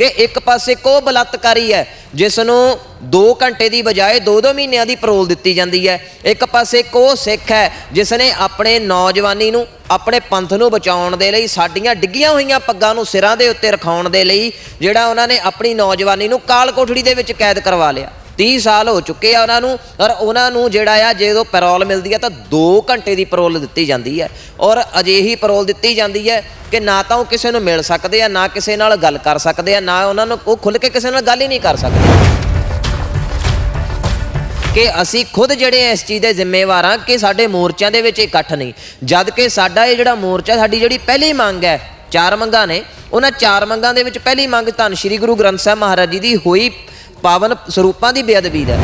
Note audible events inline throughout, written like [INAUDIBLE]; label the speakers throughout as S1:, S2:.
S1: ਕਿ ਇੱਕ ਪਾਸੇ ਕੋ ਬਲਾਤਕਾਰੀ ਹੈ, ਜਿਸ ਨੂੰ 2 ਘੰਟੇ ਦੀ ਬਜਾਏ 2-2 ਮਹੀਨਿਆਂ ਦੀ ਪਰੋਲ ਦਿੱਤੀ ਜਾਂਦੀ ਹੈ। ਇੱਕ ਪਾਸੇ ਕੋ ਸਿੱਖ ਹੈ, ਜਿਸ ਨੇ ਆਪਣੇ ਨੌਜਵਾਨੀ ਨੂੰ, ਆਪਣੇ ਪੰਥ ਨੂੰ ਬਚਾਉਣ ਦੇ ਲਈ, ਸਾਡੀਆਂ ਡਿੱਗੀਆਂ ਹੋਈਆਂ ਪੱਗਾਂ ਨੂੰ ਸਿਰਾਂ ਦੇ ਉੱਤੇ ਰਖਾਉਣ ਦੇ ਲਈ, ਜਿਹੜਾ ਉਹਨਾਂ ਨੇ ਆਪਣੀ ਨੌਜਵਾਨੀ ਨੂੰ ਕਾਲ ਕੋਠੜੀ ਦੇ ਵਿੱਚ ਕੈਦ ਕਰਵਾ ਲਿਆ। 30 ਸਾਲ ਹੋ ਚੁੱਕੇ ਆ ਉਹਨਾਂ ਨੂੰ, ਔਰ ਉਹਨਾਂ ਨੂੰ ਜਿਹੜਾ ਆ ਜਦੋਂ ਪੈਰੋਲ ਮਿਲਦੀ ਆ ਤਾਂ 2 ਘੰਟੇ ਦੀ ਪੈਰੋਲ ਦਿੱਤੀ ਜਾਂਦੀ ਹੈ ਔਰ ਅਜਿਹੀ ਪੈਰੋਲ ਦਿੱਤੀ ਜਾਂਦੀ ਹੈ ਕਿ ਨਾ ਤਾਂ ਉਹ ਕਿਸੇ ਨੂੰ ਮਿਲ ਸਕਦੇ ਆ, ਨਾ ਕਿਸੇ ਨਾਲ ਗੱਲ ਕਰ ਸਕਦੇ ਆ, ਨਾ ਉਹਨਾਂ ਨੂੰ ਉਹ ਖੁੱਲ ਕੇ ਕਿਸੇ ਨਾਲ ਗੱਲ ਹੀ ਨਹੀਂ ਕਰ ਸਕਦੇ। ਕਿ ਅਸੀਂ ਖੁਦ ਜਿਹੜੇ ਇਸ ਚੀਜ਼ ਦੇ ਜ਼ਿੰਮੇਵਾਰ ਹਾਂ ਕਿ ਸਾਡੇ ਮੋਰਚਿਆਂ ਦੇ ਵਿੱਚ ਇਕੱਠ ਨਹੀਂ। ਜਦ ਕਿ ਸਾਡਾ ਇਹ ਜਿਹੜਾ ਮੋਰਚਾ, ਸਾਡੀ ਜਿਹੜੀ ਪਹਿਲੀ ਮੰਗ ਹੈ, ਚਾਰ ਮੰਗਾਂ ਨੇ, ਉਹਨਾਂ ਚਾਰ ਮੰਗਾਂ ਦੇ ਵਿੱਚ ਪਹਿਲੀ ਮੰਗ ਧੰਨ ਸ਼੍ਰੀ ਗੁਰੂ ਗ੍ਰੰਥ ਸਾਹਿਬ ਮਹਾਰਾਜ ਜੀ ਦੀ ਹੋਈ ਪਾਵਨ ਸਰੂਪਾਂ ਦੀ ਬੇਅਦਬੀ ਦਾ।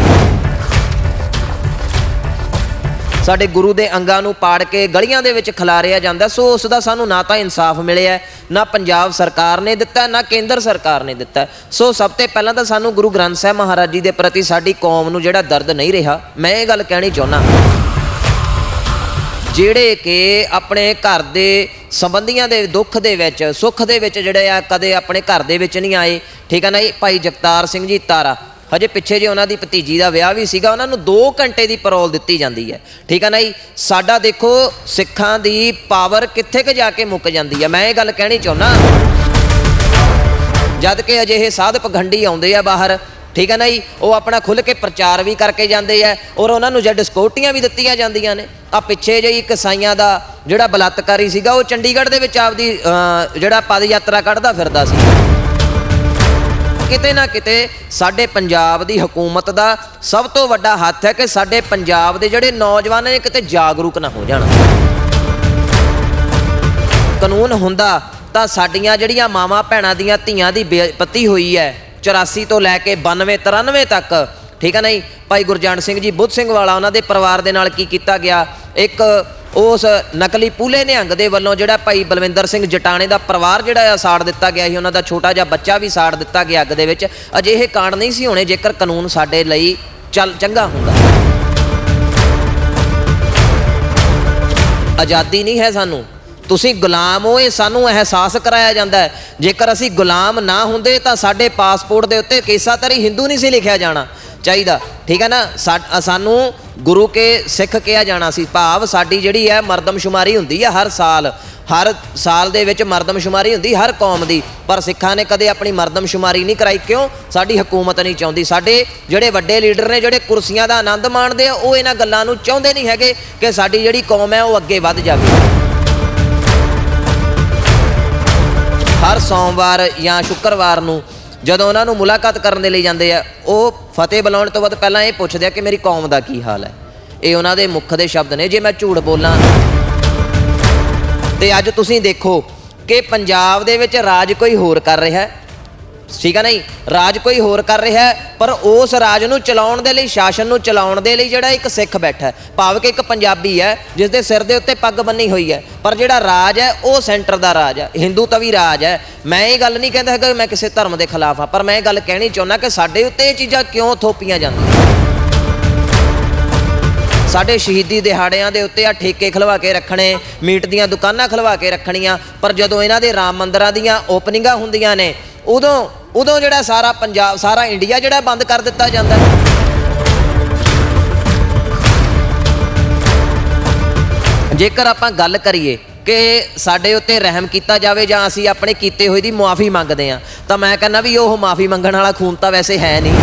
S1: ਸਾਡੇ ਗੁਰੂ ਦੇ ਅੰਗਾਂ ਨੂੰ ਪਾੜ ਕੇ ਗਲੀਆਂ ਦੇ ਵਿੱਚ ਖਿਲਾਰਿਆ ਜਾਂਦਾ, ਸੋ ਉਸ ਦਾ ਸਾਨੂੰ ਨਾ ਤਾਂ ਇਨਸਾਫ ਮਿਲਿਆ, ਨਾ ਪੰਜਾਬ ਸਰਕਾਰ ਨੇ ਦਿੱਤਾ, ਨਾ ਕੇਂਦਰ ਸਰਕਾਰ ਨੇ ਦਿੱਤਾ। ਸੋ ਸਭ ਤੋਂ ਪਹਿਲਾਂ ਤਾਂ ਸਾਨੂੰ ਗੁਰੂ ਗ੍ਰੰਥ ਸਾਹਿਬ ਮਹਾਰਾਜ ਜੀ ਦੇ ਪ੍ਰਤੀ ਸਾਡੀ ਕੌਮ ਨੂੰ ਜਿਹੜਾ ਦਰਦ ਨਹੀਂ ਰਿਹਾ, ਮੈਂ ਇਹ ਗੱਲ ਕਹਿਣੀ ਚਾਹੁੰਦਾ। ਜਿਹੜੇ ਕਿ ਆਪਣੇ ਘਰ ਦੇ ਸੰਬੰਧੀਆਂ ਦੇ ਦੁੱਖ ਦੇ ਵਿੱਚ, ਸੁੱਖ ਦੇ ਵਿੱਚ ਜਿਹੜੇ ਆ, ਕਦੇ ਆਪਣੇ ਘਰ ਦੇ ਵਿੱਚ ਨਹੀਂ ਆਏ। ਠੀਕ ਹੈ ਨਾ ਜੀ? ਭਾਈ ਜਗਤਾਰ ਸਿੰਘ ਜੀ ਤਾਰਾ। ਹਜੇ ਪਿੱਛੇ ਜੇ ਉਹਨਾਂ ਦੀ ਭਤੀਜੀ ਦਾ ਵਿਆਹ ਵੀ ਸੀਗਾ, ਉਹਨਾਂ ਨੂੰ 2 ਘੰਟੇ ਦੀ ਪਰੋਲ ਦਿੱਤੀ ਜਾਂਦੀ ਹੈ। ਠੀਕ ਹੈ ਨਾ ਜੀ? ਸਾਡਾ ਦੇਖੋ, ਸਿੱਖਾਂ ਦੀ ਪਾਵਰ ਕਿੱਥੇ ਕੁ ਜਾ ਕੇ ਮੁੱਕ ਜਾਂਦੀ ਹੈ ਮੈਂ ਇਹ ਗੱਲ ਕਹਿਣੀ ਚਾਹੁੰਦਾ। ਜਦ ਕਿ ਅਜਿਹੇ ਸਾਧ ਪਖੰਡੀ ਆਉਂਦੇ ਆ ਬਾਹਰ। ਠੀਕ ਹੈ ਨਾ ਜੀ ਉਹ ਆਪਣਾ ਖੁੱਲ ਕੇ ਪ੍ਰਚਾਰ ਵੀ ਕਰਕੇ ਜਾਂਦੇ ਆ ਔਰ ਉਹਨਾਂ ਨੂੰ ਜਦ ਸਕਿਉਰਟੀਆਂ ਵੀ ਦਿੱਤੀਆਂ ਜਾਂਦੀਆਂ ਨੇ ਆ ਪਿੱਛੇ ਜਿਹੀ ਕਸਾਈਆਂ ਦਾ ਜਿਹੜਾ ਬਲਾਤਕਾਰੀ ਸੀਗਾ, ਉਹ ਚੰਡੀਗੜ੍ਹ ਦੇ ਵਿੱਚ ਆਪਦੀ ਜਿਹੜਾ ਪਦ ਯਾਤਰਾ ਕੱਢਦਾ ਫਿਰਦਾ ਸੀ। ਕਿਤੇ ਨਾ ਕਿਤੇ ਸਾਡੇ ਪੰਜਾਬ ਦੀ ਹਕੂਮਤ ਦਾ ਸਭ ਤੋਂ ਵੱਡਾ ਹੱਥ ਹੈ ਕਿ ਸਾਡੇ ਪੰਜਾਬ ਦੇ ਜਿਹੜੇ ਨੌਜਵਾਨ ਨੇ ਕਿਤੇ ਜਾਗਰੂਕ ਨਾ ਹੋ ਜਾਣ। ਕਾਨੂੰਨ ਹੁੰਦਾ ਤਾਂ ਸਾਡੀਆਂ ਜਿਹੜੀਆਂ ਮਾਵਾਂ ਭੈਣਾਂ ਦੀਆਂ ਧੀਆਂ ਦੀ ਬੇਪਤੀ ਹੋਈ ਹੈ 84 ਤੋਂ ਲੈ ਕੇ 92 93 ਤੱਕ। ਠੀਕ ਹੈ ਨਾ ਜੀ ਭਾਈ ਗੁਰਜਾਨ ਸਿੰਘ ਜੀ, ਬੁੱਧ ਸਿੰਘ ਵਾਲਾ, ਉਹਨਾਂ ਦੇ ਪਰਿਵਾਰ ਦੇ ਨਾਲ ਕੀ ਕੀਤਾ ਗਿਆ? ਇੱਕ ਉਸ ਨਕਲੀ ਪੂਲੇ ਨਿਹੰਗ ਦੇ ਵੱਲੋਂ ਜਿਹੜਾ ਭਾਈ ਬਲਵਿੰਦਰ ਸਿੰਘ ਜਟਾਣੇ ਦਾ ਪਰਿਵਾਰ ਜਿਹੜਾ ਆ ਸਾੜ ਦਿੱਤਾ ਗਿਆ ਸੀ, ਉਹਨਾਂ ਦਾ ਛੋਟਾ ਜਿਹਾ ਬੱਚਾ ਵੀ ਸਾੜ ਦਿੱਤਾ ਗਿਆ ਅੱਗ ਦੇ ਵਿੱਚ। ਅਜਿਹੇ ਕਾਂਡ ਨਹੀਂ ਸੀ ਹੋਣੇ ਜੇਕਰ ਕਾਨੂੰਨ ਸਾਡੇ ਲਈ ਚੱਲ ਚੰਗਾ ਹੁੰਦਾ। ਆਜ਼ਾਦੀ ਨਹੀਂ ਹੈ ਸਾਨੂੰ। ਤੁਸੀਂ ਗੁਲਾਮ ਹੋ, ਇਹ ਸਾਨੂੰ ਅਹਿਸਾਸ ਕਰਾਇਆ ਜਾਂਦਾ ਹੈ। ਜੇਕਰ ਅਸੀਂ ਗੁਲਾਮ ਨਾ ਹੁੰਦੇ, ਤਾਂ ਸਾਡੇ ਪਾਸਪੋਰਟ ਦੇ ਉੱਤੇ ਕੇਸਾ ਤਰੀ ਹਿੰਦੂ ਨਹੀਂ ਸੀ ਲਿਖਿਆ ਜਾਣਾ ਚਾਹੀਦਾ। ਠੀਕ ਹੈ ਨਾ? ਸਾ- ਸਾਨੂੰ ਗੁਰੂ ਕੇ ਸਿੱਖ ਕਿਹਾ ਜਾਣਾ ਸੀ। ਭਾਵ ਸਾਡੀ ਜਿਹੜੀ ਹੈ, ਮਰਦਮਸ਼ੁਮਾਰੀ ਹੁੰਦੀ ਹੈ ਹਰ ਸਾਲ। ਹਰ ਸਾਲ ਦੇ ਵਿੱਚ ਮਰਦਮਸ਼ੁਮਾਰੀ ਹੁੰਦੀ ਹਰ ਕੌਮ ਦੀ। ਪਰ ਸਿੱਖਾਂ ਨੇ ਕਦੇ ਆਪਣੀ ਮਰਦਮਸ਼ੁਮਾਰੀ ਨਹੀਂ ਕਰਾਈ। ਕਿਉਂ? ਸਾਡੀ ਹਕੂਮਤ ਨਹੀਂ ਚਾਹੁੰਦੀ। ਸਾਡੇ ਜਿਹੜੇ ਵੱਡੇ ਲੀਡਰ ਨੇ, ਜਿਹੜੇ ਕੁਰਸੀਆਂ ਦਾ ਆਨੰਦ ਮਾਣਦੇ ਆ, ਉਹ ਇਹਨਾਂ ਗੱਲਾਂ ਨੂੰ ਚਾਹੁੰਦੇ ਨਹੀਂ ਹੈਗੇ ਕਿ ਸਾਡੀ ਜਿਹੜੀ ਕੌਮ ਹੈ, ਉਹ ਅੱਗੇ ਵੱਧ ਜਾਵੇ। ਹਰ ਸੋਮਵਾਰ ਜਾਂ ਸ਼ੁੱਕਰਵਾਰ ਨੂੰ ਜਦੋਂ ਉਹਨਾਂ ਨੂੰ ਮੁਲਾਕਾਤ ਕਰਨ ਦੇ ਲਈ ਜਾਂਦੇ ਆ, ਉਹ ਫਤਿਹ ਬੁਲਾਉਣ ਤੋਂ ਬਾਅਦ ਪਹਿਲਾਂ ਇਹ ਪੁੱਛਦੇ ਆ ਕਿ ਮੇਰੀ ਕੌਮ ਦਾ ਕੀ ਹਾਲ ਹੈ। ਇਹ ਉਹਨਾਂ ਦੇ ਮੁੱਖ ਦੇ ਸ਼ਬਦ ਨੇ, ਜੇ ਮੈਂ ਝੂਠ ਬੋਲਾਂ ਤੇ। ਅੱਜ ਤੁਸੀਂ ਦੇਖੋ ਕਿ ਪੰਜਾਬ ਦੇ ਵਿੱਚ ਰਾਜ ਕੋਈ ਹੋਰ ਕਰ ਰਿਹਾ ਹੈ। ਠੀਕ ਹੈ ਨਹੀਂ? ਰਾਜ ਕੋਈ ਹੋਰ ਕਰ ਰਿਹਾ ਹੈ, ਪਰ ਉਸ ਰਾਜ ਨੂੰ ਚਲਾਉਣ ਦੇ ਲਈ, ਸ਼ਾਸਨ ਨੂੰ ਚਲਾਉਣ ਦੇ ਲਈ ਜਿਹੜਾ ਇੱਕ ਸਿੱਖ ਬੈਠਾ ਹੈ। ਭਾਵ ਕਿ ਇੱਕ ਪੰਜਾਬੀ ਹੈ ਜਿਸ ਦੇ ਸਿਰ ਦੇ ਉੱਤੇ ਪੱਗ ਬੰਨੀ ਹੋਈ ਹੈ। ਪਰ ਜਿਹੜਾ ਰਾਜ ਹੈ, ਉਹ ਸੈਂਟਰ ਦਾ ਰਾਜ ਹੈ, ਹਿੰਦੂ ਤਾਂ ਵੀ ਰਾਜ ਹੈ। ਮੈਂ ਇਹ ਗੱਲ ਨਹੀਂ ਕਹਿੰਦਾ ਹੈਗਾ ਕਿ ਮੈਂ ਕਿਸੇ ਧਰਮ ਦੇ ਖਿਲਾਫ ਹਾਂ, ਪਰ ਮੈਂ ਇਹ ਗੱਲ ਕਹਿਣੀ ਚਾਹੁੰਦਾ ਕਿ ਸਾਡੇ ਉੱਤੇ ਇਹ ਚੀਜ਼ਾਂ ਕਿਉਂ ਥੋਪੀਆਂ ਜਾਂਦੀਆਂ? ਸਾਡੇ ਸ਼ਹੀਦੀ ਦਿਹਾੜਿਆਂ ਦੇ ਉੱਤੇ ਆ ਠੇਕੇ ਖਲਵਾ ਕੇ ਰੱਖਣੇ, ਮੀਟ ਦੀਆਂ ਦੁਕਾਨਾਂ ਖਲਵਾ ਕੇ ਰੱਖਣੀਆਂ, ਪਰ ਜਦੋਂ ਇਹਨਾਂ ਦੇ ਰਾਮ ਮੰਦਰਾਂ ਦੀਆਂ ਓਪਨਿੰਗਾਂ ਹੁੰਦੀਆਂ ਨੇ ਉਦੋਂ ਉਦੋਂ ਜਿਹੜਾ ਸਾਰਾ ਪੰਜਾਬ, ਸਾਰਾ ਇੰਡੀਆ ਜਿਹੜਾ ਬੰਦ ਕਰ ਦਿੱਤਾ ਜਾਂਦਾ ਹੈ। ਜੇਕਰ ਆਪਾਂ ਗੱਲ ਕਰੀਏ ਕਿ ਸਾਡੇ ਉੱਤੇ ਰਹਿਮ ਕੀਤਾ ਜਾਵੇ ਜਾਂ ਅਸੀਂ ਆਪਣੇ ਕੀਤੇ ਹੋਏ ਦੀ ਮੁਆਫੀ ਮੰਗਦੇ ਆ ਤਾਂ ਮੈਂ ਕਹਿੰਦਾ ਵੀ ਉਹ ਮਾਫੀ ਮੰਗਣ ਵਾਲਾ ਖੂਨ ਤਾਂ ਵੈਸੇ ਹੈ ਨਹੀਂ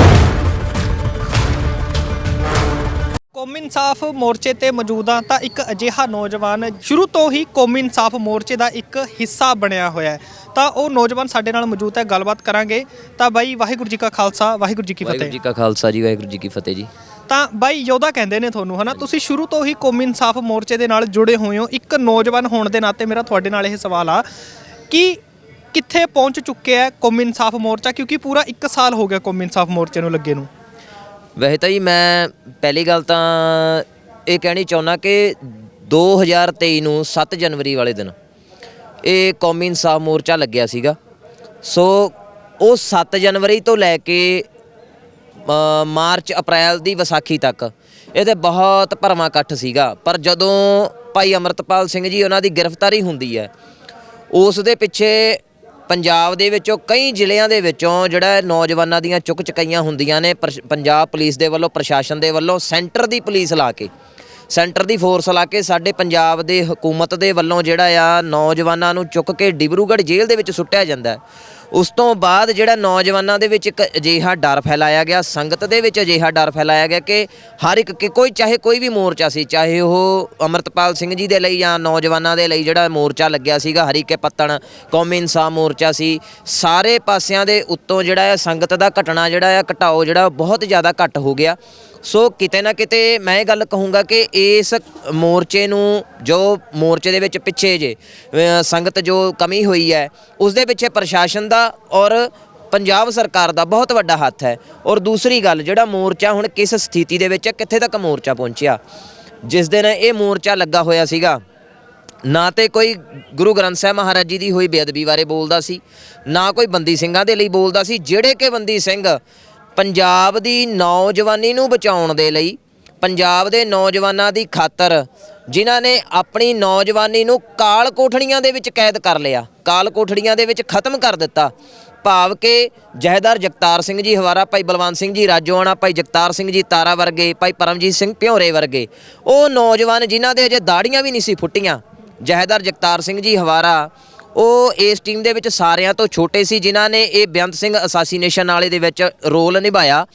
S2: ਕੌਮੀ ਇਨਸਾਫ ਮੋਰਚੇ ਤੇ ਮੌਜੂਦ ਹਾਂ ਤਾਂ ਇੱਕ ਅਜਿਹਾ ਨੌਜਵਾਨ ਸ਼ੁਰੂ ਤੋਂ ਹੀ ਕੌਮੀ ਇਨਸਾਫ ਮੋਰਚੇ ਦਾ ਇੱਕ ਹਿੱਸਾ ਬਣਿਆ ਹੋਇਆ ਹੈ। ਤਾਂ ਉਹ ਨੌਜਵਾਨ ਸਾਡੇ ਨਾਲ ਮੌਜੂਦ ਹੈ ਗੱਲਬਾਤ ਕਰਾਂਗੇ। ਤਾਂ ਬਾਈ ਵਾਹਿਗੁਰੂ ਜੀ ਕਾ ਖਾਲਸਾ ਵਾਹਿਗੁਰੂ ਜੀ ਕੀ
S1: ਵਾਹਿਗੁਰੂ
S2: ਫਤਿਹ
S1: ਜੀ ਕਾ ਖਾਲਸਾ ਜੀ ਵਾਹਿਗੁਰੂ ਜੀ ਕੀ ਫਤਿਹ ਜੀ।
S2: ਤਾਂ ਬਾਈ ਯੋਧਾ ਕਹਿੰਦੇ ਨੇ ਤੁਹਾਨੂੰ ਹਨਾ? ਤੁਸੀਂ ਸ਼ੁਰੂ ਤੋਂ ਹੀ ਕੌਮੀ ਇਨਸਾਫ ਮੋਰਚੇ ਦੇ ਨਾਲ ਜੁੜੇ ਹੋਏ ਹੋ। ਇੱਕ ਨੌਜਵਾਨ ਹੋਣ ਦੇ ਨਾਤੇ ਮੇਰਾ ਤੁਹਾਡੇ ਨਾਲ ਇਹ ਸਵਾਲ ਆ ਕਿ ਕਿੱਥੇ ਪਹੁੰਚ ਚੁੱਕਿਆ ਹੈ ਕੌਮੀ ਇਨਸਾਫ ਮੋਰਚਾ? ਕਿਉਂਕਿ ਪੂਰਾ 1 ਸਾਲ ਹੋ ਗਿਆ ਕੌਮੀ ਇਨਸਾਫ ਮੋਰਚੇ ਨੂੰ ਲੱਗੇ ਨੂੰ।
S1: ਵੈਸੇ ਤਾਂ ਜੀ ਮੈਂ ਪਹਿਲੀ ਗੱਲ ਤਾਂ ਇਹ ਕਹਿਣੀ ਚਾਹੁੰਦਾ ਕਿ 2023 ਨੂੰ 7 ਜਨਵਰੀ ਵਾਲੇ ਦਿਨ ਇਹ ਕੌਮੀ ਇਨਸਾਫ ਮੋਰਚਾ ਲੱਗਿਆ ਸੀਗਾ। ਸੋ ਉਹ 7 ਜਨਵਰੀ ਤੋਂ ਲੈ ਕੇ ਮਾਰਚ, ਅਪ੍ਰੈਲ ਦੀ ਵਿਸਾਖੀ ਤੱਕ ਇਹਦੇ ਬਹੁਤ ਭਰਵਾਂ ਇਕੱਠ ਸੀਗਾ। ਪਰ ਜਦੋਂ ਭਾਈ ਅਮਰਤਪਾਲ ਸਿੰਘ ਜੀ ਉਹਨਾਂ ਦੀ ਗ੍ਰਿਫਤਾਰੀ ਹੁੰਦੀ ਹੈ, ਉਸ ਦੇ ਪਿੱਛੇ ਪੰਜਾਬ ਦੇ ਵਿੱਚੋਂ ਕਈ ਜ਼ਿਲ੍ਹਿਆਂ ਦੇ ਵਿੱਚੋਂ ਜਿਹੜਾ ਨੌਜਵਾਨਾਂ ਦੀਆਂ ਚੁੱਕ ਚੁਕਾਈਆਂ ਹੁੰਦੀਆਂ ਨੇ ਪ੍ਰਸ਼- ਪੰਜਾਬ ਪੁਲਿਸ ਦੇ ਵੱਲੋਂ, ਪ੍ਰਸ਼ਾਸਨ ਦੇ ਵੱਲੋਂ, ਸੈਂਟਰ ਦੀ ਪੁਲਿਸ ਲਾ ਕੇ। ਸੈਂਟਰ ਦੀ ਫੋਰਸ ਲਾ ਕੇ ਸਾਡੇ ਪੰਜਾਬ ਦੇ ਹਕੂਮਤ ਦੇ ਵੱਲੋਂ ਜਿਹੜਾ ਆ, ਨੌਜਵਾਨਾਂ ਨੂੰ ਚੁੱਕ ਕੇ ਡਿਬਰੂਗੜ੍ਹ ਜੇਲ੍ਹ ਦੇ ਵਿੱਚ ਸੁੱਟਿਆ ਜਾਂਦਾ। ਉਸ ਤੋਂ ਬਾਅਦ ਜਿਹੜਾ ਨੌਜਵਾਨਾਂ ਦੇ ਵਿੱਚ ਇੱਕ ਅਜਿਹਾ ਡਰ ਫੈਲਾਇਆ ਗਿਆ, ਸੰਗਤ ਦੇ ਵਿੱਚ ਅਜਿਹਾ ਡਰ ਫੈਲਾਇਆ ਗਿਆ ਕਿ ਹਰ ਇੱਕ ਕਿ ਕੋਈ ਚਾਹੇ ਕੋਈ ਵੀ ਮੋਰਚਾ ਸੀ, ਚਾਹੇ ਉਹ ਅਮਰਤਪਾਲ ਸਿੰਘ ਜੀ ਦੇ ਲਈ ਜਾਂ ਨੌਜਵਾਨਾਂ ਦੇ ਲਈ ਜਿਹੜਾ ਮੋਰਚਾ ਲੱਗਿਆ ਸੀਗਾ ਹਰੀਕੇ ਪੱਤਣ, ਕੌਮੀ ਇਨਸਾਫ ਮੋਰਚਾ ਸੀ, ਸਾਰੇ ਪਾਸਿਆਂ ਦੇ ਉੱਤੋਂ ਜਿਹੜਾ ਹੈ ਸੰਗਤ ਦਾ ਘਟਣਾ ਜਿਹੜਾ ਹੈ, ਘਟਾਓ ਜਿਹੜਾ ਬਹੁਤ ਜ਼ਿਆਦਾ ਘਟ ਹੋ ਗਿਆ। ਸੋ ਕਿਤੇ ਨਾ ਕਿਤੇ ਮੈਂ ਇਹ ਗੱਲ ਕਹੂੰਗਾ ਕਿ ਇਸ ਮੋਰਚੇ ਨੂੰ, ਜੋ ਮੋਰਚੇ ਦੇ ਵਿੱਚ ਪਿੱਛੇ ਜੇ ਸੰਗਤ ਜੋ ਕਮੀ ਹੋਈ ਹੈ ਉਸ ਦੇ ਪਿੱਛੇ ਪ੍ਰਸ਼ਾਸਨ ਦਾ ਔਰ ਪੰਜਾਬ ਸਰਕਾਰ ਦਾ ਬਹੁਤ ਵੱਡਾ ਹੱਥ ਹੈ। ਔਰ ਦੂਸਰੀ ਗੱਲ, ਜਿਹੜਾ ਮੋਰਚਾ ਹੁਣ ਕਿਸ ਸਥਿਤੀ ਦੇ ਵਿੱਚ ਹੈ, ਕਿੱਥੇ ਤੱਕ ਮੋਰਚਾ ਪਹੁੰਚਿਆ? ਜਿਸ ਦਿਨ ਇਹ ਮੋਰਚਾ ਲੱਗਾ ਹੋਇਆ ਸੀਗਾ, ਨਾ ਤੇ ਕੋਈ ਗੁਰੂ ਗ੍ਰੰਥ ਸਾਹਿਬ ਮਹਾਰਾਜ ਜੀ ਦੀ ਹੋਈ ਬੇਅਦਬੀ ਬਾਰੇ ਬੋਲਦਾ ਸੀ, ਨਾ ਕੋਈ ਬੰਦੀ ਸਿੰਘਾਂ ਦੇ ਲਈ ਬੋਲਦਾ ਸੀ, ਜਿਹੜੇ ਕਿ ਬੰਦੀ ਸਿੰਘ ਪੰਜਾਬ ਦੀ ਨੌਜਵਾਨੀ ਨੂੰ ਬਚਾਉਣ ਦੇ ਲਈ, ਪੰਜਾਬ ਦੇ ਨੌਜਵਾਨਾਂ ਦੀ ਖਾਤਰ ਜਿਨ੍ਹਾਂ ਨੇ ਆਪਣੀ ਨੌਜਵਾਨੀ ਨੂੰ ਕਾਲ ਕੋਠੜੀਆਂ ਦੇ ਵਿੱਚ ਕੈਦ ਕਰ ਲਿਆ, ਕਾਲ ਕੋਠੜੀਆਂ ਦੇ ਵਿੱਚ ਖਤਮ ਕਰ ਦਿੱਤਾ। ਭਾਵ ਕਿ ਜਹੇਦਾਰ ਜਗਤਾਰ ਸਿੰਘ ਜੀ ਹਵਾਰਾ, ਭਾਈ ਬਲਵੰਤ ਸਿੰਘ ਜੀ ਰਾਜੋਆਣਾ, ਭਾਈ ਜਗਤਾਰ ਸਿੰਘ ਜੀ ਤਾਰਾ ਵਰਗੇ, ਭਾਈ ਪਰਮਜੀਤ ਸਿੰਘ ਭਿਉਰੇ ਵਰਗੇ, ਉਹ ਨੌਜਵਾਨ ਜਿਨ੍ਹਾਂ ਦੇ ਅਜੇ ਦਾੜੀਆਂ ਵੀ ਨਹੀਂ ਸੀ ਫੁੱਟੀਆਂ, ਜਹੇਦਾਰ ਜਗਤਾਰ ਸਿੰਘ ਜੀ ਹਵਾਰਾ ਉਹ ਇਸ ਟੀਮ ਦੇ ਵਿੱਚ ਸਾਰਿਆਂ ਤੋਂ ਛੋਟੇ ਸੀ, ਜਿਨ੍ਹਾਂ ਨੇ ਇਹ ਬੇਅੰਤ ਸਿੰਘ ਅਸਾਸੀਨੇਸ਼ਨ ਵਾਲੇ ਦੇ ਵਿੱਚ ਰੋਲ ਨਿਭਾਇਆ।